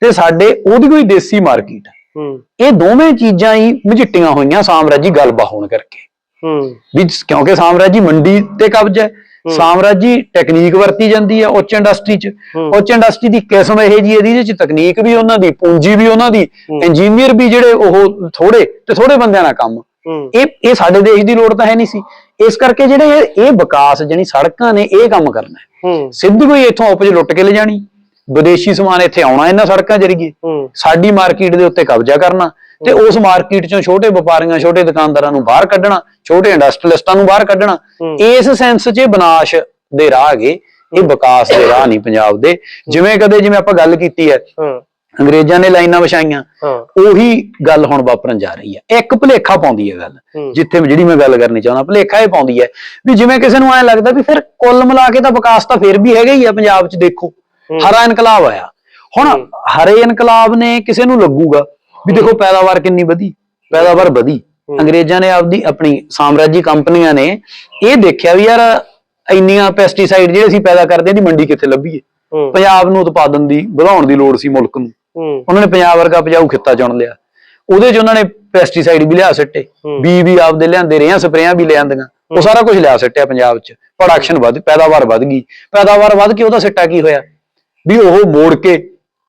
ਤੇ ਸਾਡੇ ਉਹਦੀ ਕੋਈ ਦੇਸੀ ਮਾਰਕੀਟ। ਹੈ। ਹੂੰ ਇਹ ਦੋਵੇਂ ਚੀਜ਼ਾਂ ਹੀ ਮਝਿੱਟੀਆਂ ਹੋਈਆਂ ਸਾਮਰਾਜੀ ਗਲਬਾ ਹੋਣ ਕਰਕੇ। ਹੂੰ। ਵੀ ਕਿਉਂਕਿ ਸਾਮਰਾਜੀ ਮੰਡੀ ਤੇ ਕਬਜ਼ਾ ਹੈ ਸਾਮਰਾਜੀ ਟੈਕਨੀਕ ਵਰਤੀ ਜਾਂਦੀ ਹੈ ਉੱਚ ਇੰਡਸਟਰੀ 'ਚ। ਉੱਚ ਇੰਡਸਟਰੀ ਦੀ ਕਿਸਮ ਇਹ ਜੀ ਇਹਦੀ ਜਿਹਦੇ 'ਚ ਤਕਨੀਕ ਵੀ ਉਹਨਾਂ ਦੀ ਪੂੰਜੀ ਵੀ ਉਹਨਾਂ ਦੀ ਇੰਜੀਨੀਅਰ ਵੀ ਜਿਹੜੇ ਉਹ ਥੋੜੇ ਤੇ ਥੋੜੇ ਬੰਦਿਆਂ ਨਾਲ ਕੰਮ। ਹੂੰ। ਇਹ ਇਹ ਸਾਡੇ ਦੇਸ਼ ਦੀ ਲੋੜ ਤਾਂ ਹੈ ਨਹੀਂ ਸੀ। ਇਸ ਕਰਕੇ ਜਿਹੜੇ ਇਹ- ਵਿਕਾਸ ਜਣੀ ਸੜਕਾਂ ਨੇ ਇਹ ਕੰਮ ਕਰਨਾ ਹੈ। ਹੂੰ। ਸਿੱਧੀ ਕੋਈ ਇੱਥੋਂ ਉਪਜ ਲੁੱਟ ਕੇ ਲੈ ਜਾਣੀ ਵਿਦੇਸ਼ੀ ਸਮਾਨ ਇੱਥੇ ਆਉਣਾ ਇਹਨਾਂ ਸੜਕਾਂ ਜਰੀਏ। ਸਾਡੀ ਮਾਰਕੀਟ ਦੇ ਉੱਤੇ ਕਬਜ਼ਾ ਕਰਨਾ ਤੇ ਉਸ ਮਾਰਕੀਟ ਚੋਂ ਛੋਟੇ ਵਪਾਰੀਆਂ ਛੋਟੇ ਦੁਕਾਨਦਾਰਾਂ ਨੂੰ ਬਾਹਰ ਕੱਢਣਾ ਛੋਟੇ ਇੰਡਸਟਰੀਲਿਸਟਾਂ ਨੂੰ ਬਾਹਰ ਕੱਢਣਾ। ਇਸ ਸੈਂਸ 'ਚ ਵਿਨਾਸ਼ ਦੇ ਰਾਹ ਹੈਗੇ। ਇਹ ਵਿਕਾਸ ਦੇ ਰਾਹ ਨਹੀਂ ਪੰਜਾਬ ਦੇ। ਜਿਵੇਂ ਕਦੇ ਜਿਵੇਂ ਆਪਾਂ ਗੱਲ ਕੀਤੀ ਹੈ ਅੰਗਰੇਜ਼ਾਂ ਨੇ ਲਾਈਨਾਂ ਵਿਛਾਈਆਂ। ਉਹੀ ਗੱਲ ਹੁਣ ਵਾਪਰਨ ਜਾ ਰਹੀ ਹੈ। ਇੱਕ ਭੁਲੇਖਾ ਪਾਉਂਦੀ ਹੈ ਗੱਲ। ਜਿੱਥੇ ਜਿਹੜੀ ਮੈਂ ਗੱਲ ਕਰਨੀ ਚਾਹੁੰਦਾ ਭੁਲੇਖਾ ਇਹ ਪਾਉਂਦੀ ਹੈ ਵੀ ਜਿਵੇਂ ਕਿਸੇ ਨੂੰ ਐ ਲੱਗਦਾ ਵੀ ਫਿਰ ਕੁੱਲ ਮਿਲਾ ਕੇ ਤਾਂ ਵਿਕਾਸ ਤਾਂ ਫਿਰ ਵੀ ਹੈਗਾ ਹੀ ਆ ਪੰਜਾਬ 'ਚ ਦੇਖੋ। ਹਰਾ ਇਨਕਲਾਬ ਆਇਆ। ਹੁਣ ਹਰੇ ਇਨਕਲਾਬ ਨੇ ਕਿਸੇ ਨੂੰ ਲੱਗੂਗਾ ਵੀ ਦੇਖੋ ਪੈਦਾਵਾਰ ਕਿੰਨੀ ਵਧੀ ਪੈਦਾਵਾਰ ਵਧੀ। ਅੰਗਰੇਜ਼ਾਂ ਨੇ ਆਪਦੀ ਆਪਣੀ ਸਾਮਰਾਜੀ ਕੰਪਨੀਆਂ ਨੇ ਇਹ ਦੇਖਿਆ ਵੀ ਯਾਰ ਇੰਨੀਆਂ ਪੈਸਟੀਸਾਈਡ ਜਿਹੜੇ ਅਸੀਂ ਪੈਦਾ ਕਰਦੇ ਹਾਂ ਦੀ ਮੰਡੀ ਕਿੱਥੇ ਲੱਭੀਏ? ਪੰਜਾਬ ਨੂੰ ਉਤਪਾਦਨ ਦੀ ਵਧਾਉਣ ਦੀ ਲੋੜ ਸੀ ਮੁਲਕ ਨੂੰ। ਉਹਨਾਂ ਨੇ ਪੰਜਾਬ ਵਰਗਾ ਉਪਜਾਊ ਖਿੱਤਾ ਚੁਣ ਲਿਆ। ਉਹਦੇ 'ਚ ਉਹਨਾਂ ਨੇ ਪੈਸਟੀਸਾਈਡ ਵੀ ਲਿਆ ਸਿੱਟੇ। ਬੀ ਵੀ ਆਪਦੇ ਲਿਆਂਦੇ ਰੇਹਾਂ ਸਪਰੇਆਂ ਵੀ ਲਿਆਂਦੀਆਂ ਉਹ ਸਾਰਾ ਕੁਝ ਲਿਆ ਸਿੱਟਿਆ ਪੰਜਾਬ 'ਚ। ਪ੍ਰੋਡਕਸ਼ਨ ਵੱਧ ਪੈਦਾਵਾਰ ਵੱਧ ਗਈ। ਪੈਦਾਵਾਰ ਵੱਧ ਕੇ ਉਹਦਾ ਸਿੱਟਾ ਕੀ ਹੋਇਆ? ਵੀ ਉਹ ਮੋੜ ਕੇ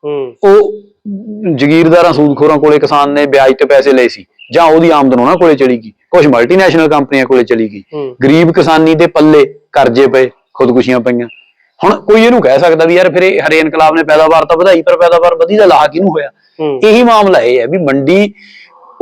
ਹੂੰ। ਉਹ ਜ਼ਗੀਰਦਾਰਾਂ ਸੂਦਖੋਰਾਂ ਕੋਲੇ ਕਿਸਾਨ ਨੇ ਵਿਆਜ ਤੇ ਪੈਸੇ ਲਏ ਸੀ ਜਾਂ ਉਹਦੀ ਆਮਦਨ ਉਹਨਾਂ ਕੋਲੇ ਚਲੀ ਗਈ। ਕੁਝ ਮਲਟੀਨੈਸ਼ਨਲ ਕੰਪਨੀਆਂ ਕੋਲੇ ਚਲੀ ਗਈ। ਗਰੀਬ ਕਿਸਾਨੀ ਦੇ ਪੱਲੇ ਕਰਜ਼ੇ ਪਏ ਖੁਦਕੁਸ਼ੀਆਂ ਪਈਆਂ। ਹੁਣ ਕੋਈ ਇਹਨੂੰ ਕਹਿ ਸਕਦਾ ਵੀ ਯਾਰ ਫਿਰ ਇਹ ਹਰੇ ਇਨਕਲਾਬ ਨੇ ਪੈਦਾਵਾਰ ਤਾਂ ਵਧਾਈ ਪਰ ਪੈਦਾਵਾਰ ਵਧੀ ਦਾ ਲਾਹਾ ਕਿਹਨੂੰ ਹੋਇਆ। ਇਹੀ ਮਾਮਲਾ ਇਹ ਹੈ ਵੀ ਮੰਡੀ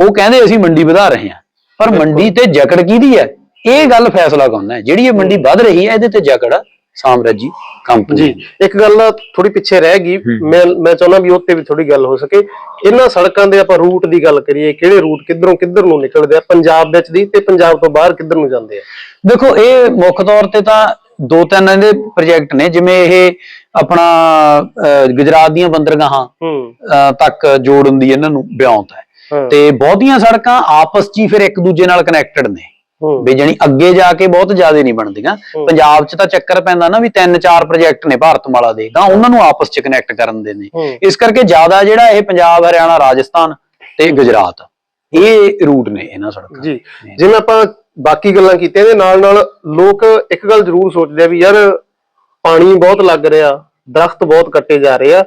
ਉਹ ਕਹਿੰਦੇ ਅਸੀਂ ਮੰਡੀ ਵਧਾ ਰਹੇ ਹਾਂ ਪਰ ਮੰਡੀ ਤੇ ਜਕੜ ਕਿਹਦੀ ਹੈ? ਇਹ ਗੱਲ ਫੈਸਲਾ ਕਰਨਾ ਹੈ? ਜਿਹੜੀ ਇਹ ਮੰਡੀ ਵੱਧ ਰਹੀ ਹੈ ਇਹਦੇ ਤੇ ਜਕੜ ਸਾਮਰਾਜੀ ਕੰਪਨੀ ਜੀ। ਇੱਕ ਗੱਲ ਥੋੜੀ ਪਿੱਛੇ ਰਹਿ ਗਈ। ਮੈਂ ਮੈਂ ਚਾਹੁੰਦਾ ਵੀ ਉੱਤੇ ਵੀ ਥੋੜੀ ਗੱਲ ਹੋ ਸਕੇ। ਇਹਨਾਂ ਸੜਕਾਂ ਦੇ ਆਪਾਂ ਰੂਟ ਦੀ ਗੱਲ ਕਰੀਏ ਕਿਹੜੇ ਰੂਟ ਕਿੱਧਰੋਂ ਕਿੱਧਰ ਨੂੰ ਨਿਕਲਦੇ ਆ ਪੰਜਾਬ ਵਿੱਚ ਦੀ ਤੇ ਪੰਜਾਬ ਤੋਂ ਬਾਹਰ ਕਿੱਧਰ ਨੂੰ ਜਾਂਦੇ ਆ? ਦੇਖੋ ਇਹ ਮੁੱਖ ਤੌਰ ਤੇ ਤਾਂ ਦੋ ਤਿੰਨ ਇਹਦੇ ਪ੍ਰੋਜੈਕਟ ਨੇ ਜਿਵੇਂ ਇਹ ਆਪਣਾ ਗੁਜਰਾਤ ਦੀਆਂ ਬੰਦਰਗਾਹਾਂ ਤੱਕ ਜੋੜਨ ਦੀ ਇਹਨਾਂ ਨੂੰ ਬਿਆਉਂਤ ਹੈ। ਤੇ ਬਹੁਤੀਆਂ ਸੜਕਾਂ ਆਪਸ 'ਚ ਹੀ ਫਿਰ ਇੱਕ ਦੂਜੇ ਨਾਲ ਕਨੈਕਟਡ ਨੇ। ਵੀ ਜਾਣੀ ਅੱਗੇ ਜਾ ਕੇ ਬਹੁਤ ਜ਼ਿਆਦਾ ਨਹੀਂ ਬਣਦੀਆਂ। ਪੰਜਾਬ 'ਚ ਤਾਂ ਚੱਕਰ ਪੈਂਦਾ ਨਾ ਵੀ ਤਿੰਨ ਚਾਰ ਪ੍ਰੋਜੈਕਟ ਨੇ ਭਾਰਤਮਾਲਾ ਦੇ ਤਾਂ ਉਹਨਾਂ ਨੂੰ ਆਪਸ 'ਚ ਕਨੈਕਟ ਕਰਨ ਦੇ ਨੇ। ਇਸ ਕਰਕੇ ਜ਼ਿਆਦਾ ਜਿਹੜਾ ਇਹ ਪੰਜਾਬ ਹਰਿਆਣਾ ਰਾਜਸਥਾਨ ਤੇ ਗੁਜਰਾਤ ਇਹ ਰੂਟ ਨੇ ਇਹਨਾਂ ਸੜਕਾਂ ਜੀ। ਜਿਵੇਂ ਆਪਾਂ ਬਾਕੀ ਗੱਲਾਂ ਕੀਤੀਆਂ ਇਹਦੇ ਨਾਲ ਨਾਲ ਲੋਕ ਇੱਕ ਗੱਲ ਜ਼ਰੂਰ ਸੋਚਦੇ ਆ ਵੀ ਯਾਰ ਪਾਣੀ ਬਹੁਤ ਲੱਗ ਰਿਹਾ ਦਰਖਤ ਬਹੁਤ ਕੱਟੇ ਜਾ ਰਹੇ ਆ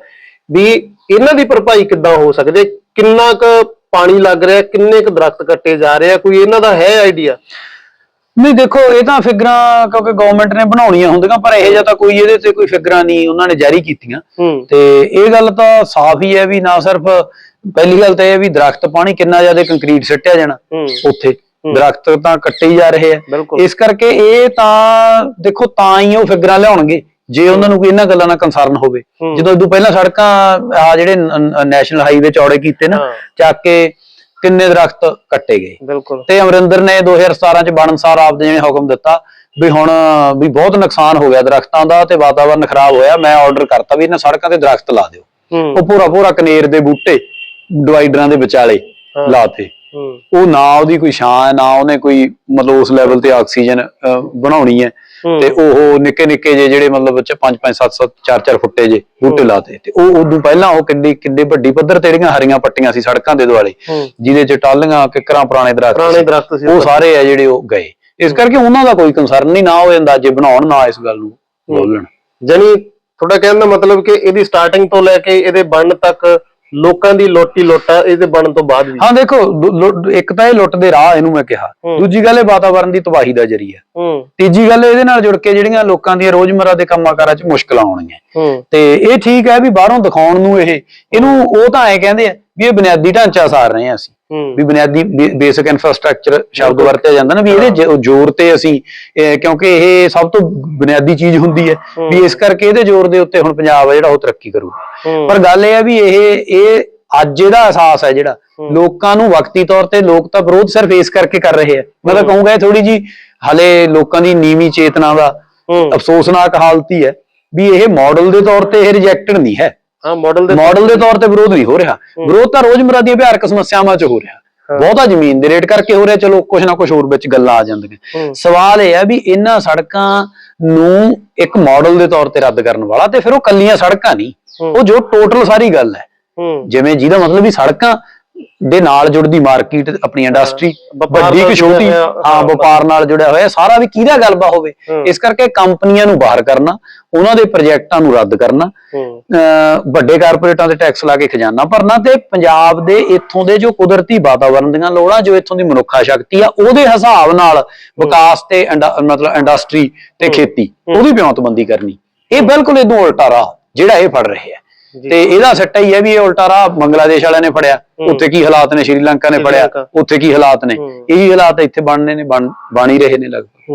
ਵੀ ਇਹਨਾਂ ਦੀ ਭਰਪਾਈ ਕਿੱਦਾਂ ਹੋ ਸਕਦੀ? ਕਿੰਨਾ ਕੁ ਪਾਣੀ ਲੱਗ ਰਿਹਾ ਕਿੰਨੇ ਕੁ ਦਰਖਤ ਕੱਟੇ ਜਾ ਰਹੇ ਆ? ਕੋਈ ਇਹਨਾਂ ਦਾ ਹੈ ਆਈਡੀਆ ਨਹੀਂ ਦੇਖੋ ਇਹ ਤਾਂ ਫਿਗਰਾਂ ਕਿਉਂਕਿ ਗਵਰਨਮੈਂਟ ਨੇ ਬਣਾਉਣੀਆਂ ਹੁੰਦੀਆਂ ਪਰ ਇਹ ਜਿਹਾ ਤਾਂ ਕੋਈ ਇਹਦੇ ਤੇ ਕੋਈ ਫਿਗਰਾਂ ਨਹੀਂ ਉਹਨਾਂ ਨੇ ਜਾਰੀ ਕੀਤੀਆਂ। ਤੇ ਇਹ ਗੱਲ ਤਾਂ ਸਾਫ਼ ਹੀ ਹੈ ਵੀ ਨਾ ਸਿਰਫ ਪਹਿਲੀ ਗੱਲ ਤਾਂ ਇਹ ਵੀ ਦਰਖਤ ਪਾਣੀ ਕਿੰਨਾ ਜ਼ਿਆਦਾ ਕੰਕਰੀਟ ਸਿੱਟਿਆ ਜਾਣਾ ਉੱਥੇ। ਦਰਖਤ ਤਾਂ ਕੱਟੇ ਹੀ ਜਾ ਰਹੇ ਆ। ਇਸ ਕਰਕੇ ਇਹ ਤਾਂ ਦੇਖੋ ਤਾਂ ਹੀ ਉਹ ਫਿਗਰਾਂ ਲਿਆਉਣਗੇ। ਜੇ ਉਹਨਾਂ ਨੂੰ ਕੋਈ ਇਹਨਾਂ ਗੱਲਾਂ ਨਾਲ ਕੰਸਰਨ ਹੋਵੇ। ਜਦੋਂ ਇਦੋਂ ਪਹਿਲਾਂ ਸੜਕਾਂ ਆ ਜਿਹੜੇ ਨੈਸ਼ਨਲ ਹਾਈਵੇ ਚੌੜੇ ਕੀਤੇ ਨਾ। ਚੱਕ ਕੇ ਕਿੰਨੇ ਦਰਖਤ ਕੱਟੇ ਗਏ ਤੇ ਅਮਰਿੰਦਰ ਨੇ 2017 ਚ ਬਣਨਸਾਰ ਆਪਦੇ ਜਿਵੇਂ ਹੁਕਮ ਦਿੱਤਾ ਵੀ ਹੁਣ ਵੀ ਬਹੁਤ ਨੁਕਸਾਨ ਹੋ ਗਿਆ ਦਰਖਤਾਂ ਦਾ ਤੇ ਵਾਤਾਵਰਨ ਖਰਾਬ ਹੋਇਆ ਮੈਂ ਆਰਡਰ ਕਰਤਾ ਵੀ ਇਹਨਾਂ ਸੜਕਾਂ ਤੇ ਦਰਖਤ ਲਾ ਦਿਓ ਉਹ ਪੂਰਾ ਪੂਰਾ ਕਨੇਰ ਦੇ ਬੂਟੇ ਡਿਵਾਈਡਰਾਂ ਦੇ ਵਿਚਾਲੇ। ਲਾਤੇ ਉਹ ਨਾ ਉਹਦੀ ਕੋਈ ਛਾਂ ਹੈ ਨਾ ਉਹਨੇ ਕੋਈ ਮਤਲਬ ਉਸ ਲੈਵਲ ਤੇ ਆਕਸੀਜਨ ਬਣਾਉਣੀ ਹੈ। ਤੇ ਉਹ ਨਿੱਕੇ ਨਿੱਕੇ ਜੇ ਜਿਹੜੇ ਮਤਲਬ 5 5 7 7 4 4 ਫੁੱਟੇ ਜੇ ਬੂਟੇ ਲਾਤੇ। ਤੇ ਉਹ ਉਦੋਂ ਪਹਿਲਾਂ ਉਹ ਕਿੰਨੀ ਕਿੰਨੇ ਵੱਡੀ ਪੱਧਰ ਤੇ ਜਿਹੜੀਆਂ ਹਰੀਆਂ ਪੱਟੀਆਂ ਸੀ ਸੜਕਾਂ ਦੇ ਦੁਆਲੇ ਜਿਹਦੇ ਚ ਟਾਲੀਆਂ ਕਿੱਕਰਾਂ ਪੁਰਾਣੇ ਦਰਖਤ ਪੁਰਾਣੇ ਸੀ, ਦਰਖਤ ਸੀ ਉਹ ਸਾਰੇ ਆ ਜਿਹੜੇ ਉਹ ਗਏ। ਇਸ ਕਰਕੇ ਉਹਨਾਂ ਦਾ ਕੋਈ ਕੰਸਰਨ ਨਹੀਂ ਨਾ ਉਹ ਅੰਦਾਜ਼ੇ ਬਣਾਉਣ ਨਾ ਇਸ ਗੱਲ ਨੂੰ ਬੋਲਣ। ਜਾਨੀ ਤੁਹਾਡਾ ਕਹਿਣ ਦਾ ਮਤਲਬ ਕਿ ਇਹਦੀ ਸਟਾਰਟਿੰਗ ਤੋਂ ਲੈ ਕੇ ਇਹਦੇ ਬਣਨ ਤੱਕ ਲੋਕਾਂ ਦੀ ਲੋਟੀ ਲੋਟਾ ਇਹਦੇ ਬਣਨ ਤੋਂ ਬਾਅਦ ਵੀ। ਹਾਂ ਦੇਖੋ ਲੁ- ਲੁ- ਇੱਕ ਤਾਂ ਇਹ ਲੁੱਟ ਦੇ ਰਾਹ ਇਹਨੂੰ ਮੈਂ ਕਿਹਾ। ਦੂਜੀ ਗੱਲ ਇਹ ਵਾਤਾਵਰਣ ਦੀ ਤਬਾਹੀ ਦਾ ਜਰੀਆ। ਹੂੰ। ਤੀਜੀ ਗੱਲ ਇਹਦੇ ਨਾਲ ਜੁੜ ਕੇ ਜਿਹੜੀਆਂ ਲੋਕਾਂ ਦੀਆਂ ਰੋਜ਼ਮਰਰਾ ਦੇ ਕੰਮਾਂ ਕਾਰਾਂ 'ਚ ਮੁਸ਼ਕਲਾਂ ਆਉਣਗੀਆਂ। ਤੇ ਇਹ ਠੀਕ ਹੈ ਵੀ ਬਾਹਰੋਂ ਦਿਖਾਉਣ ਨੂੰ ਇਹ ਇਹਨੂੰ ਉਹ ਤਾਂ ਐ ਕਹਿੰਦੇ ਆ ਵੀ ਇਹ ਬੁਨਿਆਦੀ ਢਾਂਚਾ ਸਾਰ ਰਹੇ ਆ ਅਸੀਂ। ਵੀ ਬੁਨਿਆਦੀ ਬੇਸਿਕ ਇਨਫਰਾਸਟ੍ਰਕਚਰ ਸ਼ਬਦ ਵਰਤਿਆ ਜਾਂਦਾ ਨਾ ਵੀ ਇਹਦੇ ਜ਼ੋਰ ਤੇ ਅਸੀਂ ਕਿਉਂਕਿ ਇਹ ਸਭ ਤੋਂ ਬੁਨਿਆਦੀ ਚੀਜ਼ ਹੁੰਦੀ ਹੈ ਵੀ ਇਸ ਕਰਕੇ ਇਹਦੇ ਜ਼ੋਰ ਦੇ ਉੱਤੇ ਹੁਣ ਪੰਜਾਬ ਆ ਜਿਹੜਾ ਉਹ ਤਰੱਕੀ ਕਰੂਗਾ। ਪਰ ਗੱਲ ਇਹ ਹੈ ਵੀ ਇਹ ਇਹ ਅੱਜ ਇਹਦਾ ਅਹਿਸਾਸ ਹੈ ਜਿਹੜਾ ਲੋਕਾਂ ਨੂੰ ਵਕਤੀ ਤੌਰ ਤੇ ਲੋਕ ਤਾਂ ਵਿਰੋਧ ਸਿਰਫ ਇਸ ਕਰਕੇ ਕਰ ਰਹੇ ਆ। ਮੈਂ ਤਾਂ ਕਹੂੰਗਾ ਇਹ ਥੋੜੀ ਜੀ ਹਲੇ ਲੋਕਾਂ ਦੀ ਨੀਵੀਂ ਚੇਤਨਾ ਦਾ ਅਫਸੋਸਨਾਕ ਹਾਲਤ ਹੀ ਹੈ ਵੀ ਇਹ ਮਾਡਲ ਦੇ ਤੌਰ ਤੇ ਇਹ ਰਿਜੈਕਟਡ ਨਹੀਂ ਹੈ। ਹਾਂ ਮਾਡਲ ਦੇ ਮਾਡਲ ਦੇ ਤੌਰ ਤੇ ਵਿਰੋਧ ਨਹੀਂ ਹੋ ਰਿਹਾ। ਵਿਰੋਧ ਤਾਂ ਰੋਜ਼ਮਰਰਾ ਦੀਆਂ ਵਿਹਾਰਕ ਸਮੱਸਿਆਵਾਂ 'ਚ ਹੋ ਰਿਹਾ। ਬਹੁਤਾ ਜ਼ਮੀਨ ਦੇ ਰੇਟ ਕਰਕੇ ਹੋ ਰਿਹਾ ਚਲੋ ਕੁਛ ਨਾ ਕੁਛ ਹੋਰ ਵਿੱਚ ਗੱਲਾਂ ਆ ਜਾਂਦੀਆਂ। ਸਵਾਲ ਇਹ ਹੈ ਵੀ ਇਹਨਾਂ ਸੜਕਾਂ ਨੂੰ ਇੱਕ ਮਾਡਲ ਦੇ ਤੌਰ ਤੇ ਰੱਦ ਕਰਨ ਵਾਲਾ ਤੇ ਫਿਰ ਉਹ ਕੱਲੀਆਂ ਸੜਕਾਂ ਨਹੀਂ। ਉਹ ਜੋ ਟੋਟਲ ਸਾਰੀ ਗੱਲ ਹੂੰ। ਜਿਵੇਂ ਜਿਹਦਾ ਮਤਲਬ ਵੀ ਸੜਕਾਂ ਦੇ ਨਾਲ ਜੁੜਦੀ ਮਾਰਕੀਟ ਆਪਣੀ ਇੰਡਸਟਰੀ ਵੱਡੀ ਕਿ ਛੋਟੀ ਹਾਂ ਵਪਾਰ ਨਾਲ ਜੁੜਿਆ ਹੋਇਆ ਸਾਰਾ ਵੀ ਕਿਹਦਾ ਗਲਬਾ ਹੋਵੇ। ਇਸ ਕਰਕੇ ਕੰਪਨੀਆਂ ਨੂੰ ਬਾਹਰ ਕਰਨਾ ਉਹਨਾਂ ਦੇ ਪ੍ਰੋਜੈਕਟਾਂ ਨੂੰ ਰੱਦ ਕਰਨਾ ਵੱਡੇ ਕਾਰਪੋਰੇਟਾਂ ਤੇ ਟੈਕਸ ਲਾ ਕੇ ਖਜ਼ਾਨਾ ਭਰਨਾ ਤੇ ਪੰਜਾਬ ਦੇ ਇੱਥੋਂ ਦੇ ਜੋ ਕੁਦਰਤੀ ਵਾਤਾਵਰਣ ਦੀਆਂ ਲੋੜਾਂ ਜੋ ਇੱਥੋਂ ਦੀ ਮਨੁੱਖਾ ਸ਼ਕਤੀ ਆ ਉਹਦੇ ਹਿਸਾਬ ਨਾਲ ਵਿਕਾਸ ਤੇ ਮਤਲਬ ਇੰਡਸਟਰੀ ਤੇ ਖੇਤੀ ਉਹਦੀ ਵਿਉਂਤਬੰਦੀ ਕਰਨੀ। ਇਹ ਬਿਲਕੁਲ ਇਦੋਂ ਉਲਟਾ ਰਾਹ ਜਿਹੜਾ ਇਹ ਫੜ ਰਹੇ ਆ। ਤੇ ਇਹਦਾ ਸੱਟਾ ਹੀ ਹੈ ਵੀ ਇਹ ਉਲਟਾ ਰਾਹ ਬੰਗਲਾਦੇਸ਼ ਵਾਲਿਆਂ ਨੇ ਫੜਿਆ। ਉੱਥੇ ਕੀ ਹਾਲਾਤ ਨੇ ਸ਼੍ਰੀਲੰਕਾ ਨੇ ਫੜਿਆ। ਉੱਥੇ ਕੀ ਹਾਲਾਤ ਨੇ। ਇਹੀ ਹਾਲਾਤ ਇੱਥੇ ਬਣਨੇ ਨੇ ਬਣ ਬਣ ਹੀ ਰਹੇ ਨੇ ਲਗਭਗ।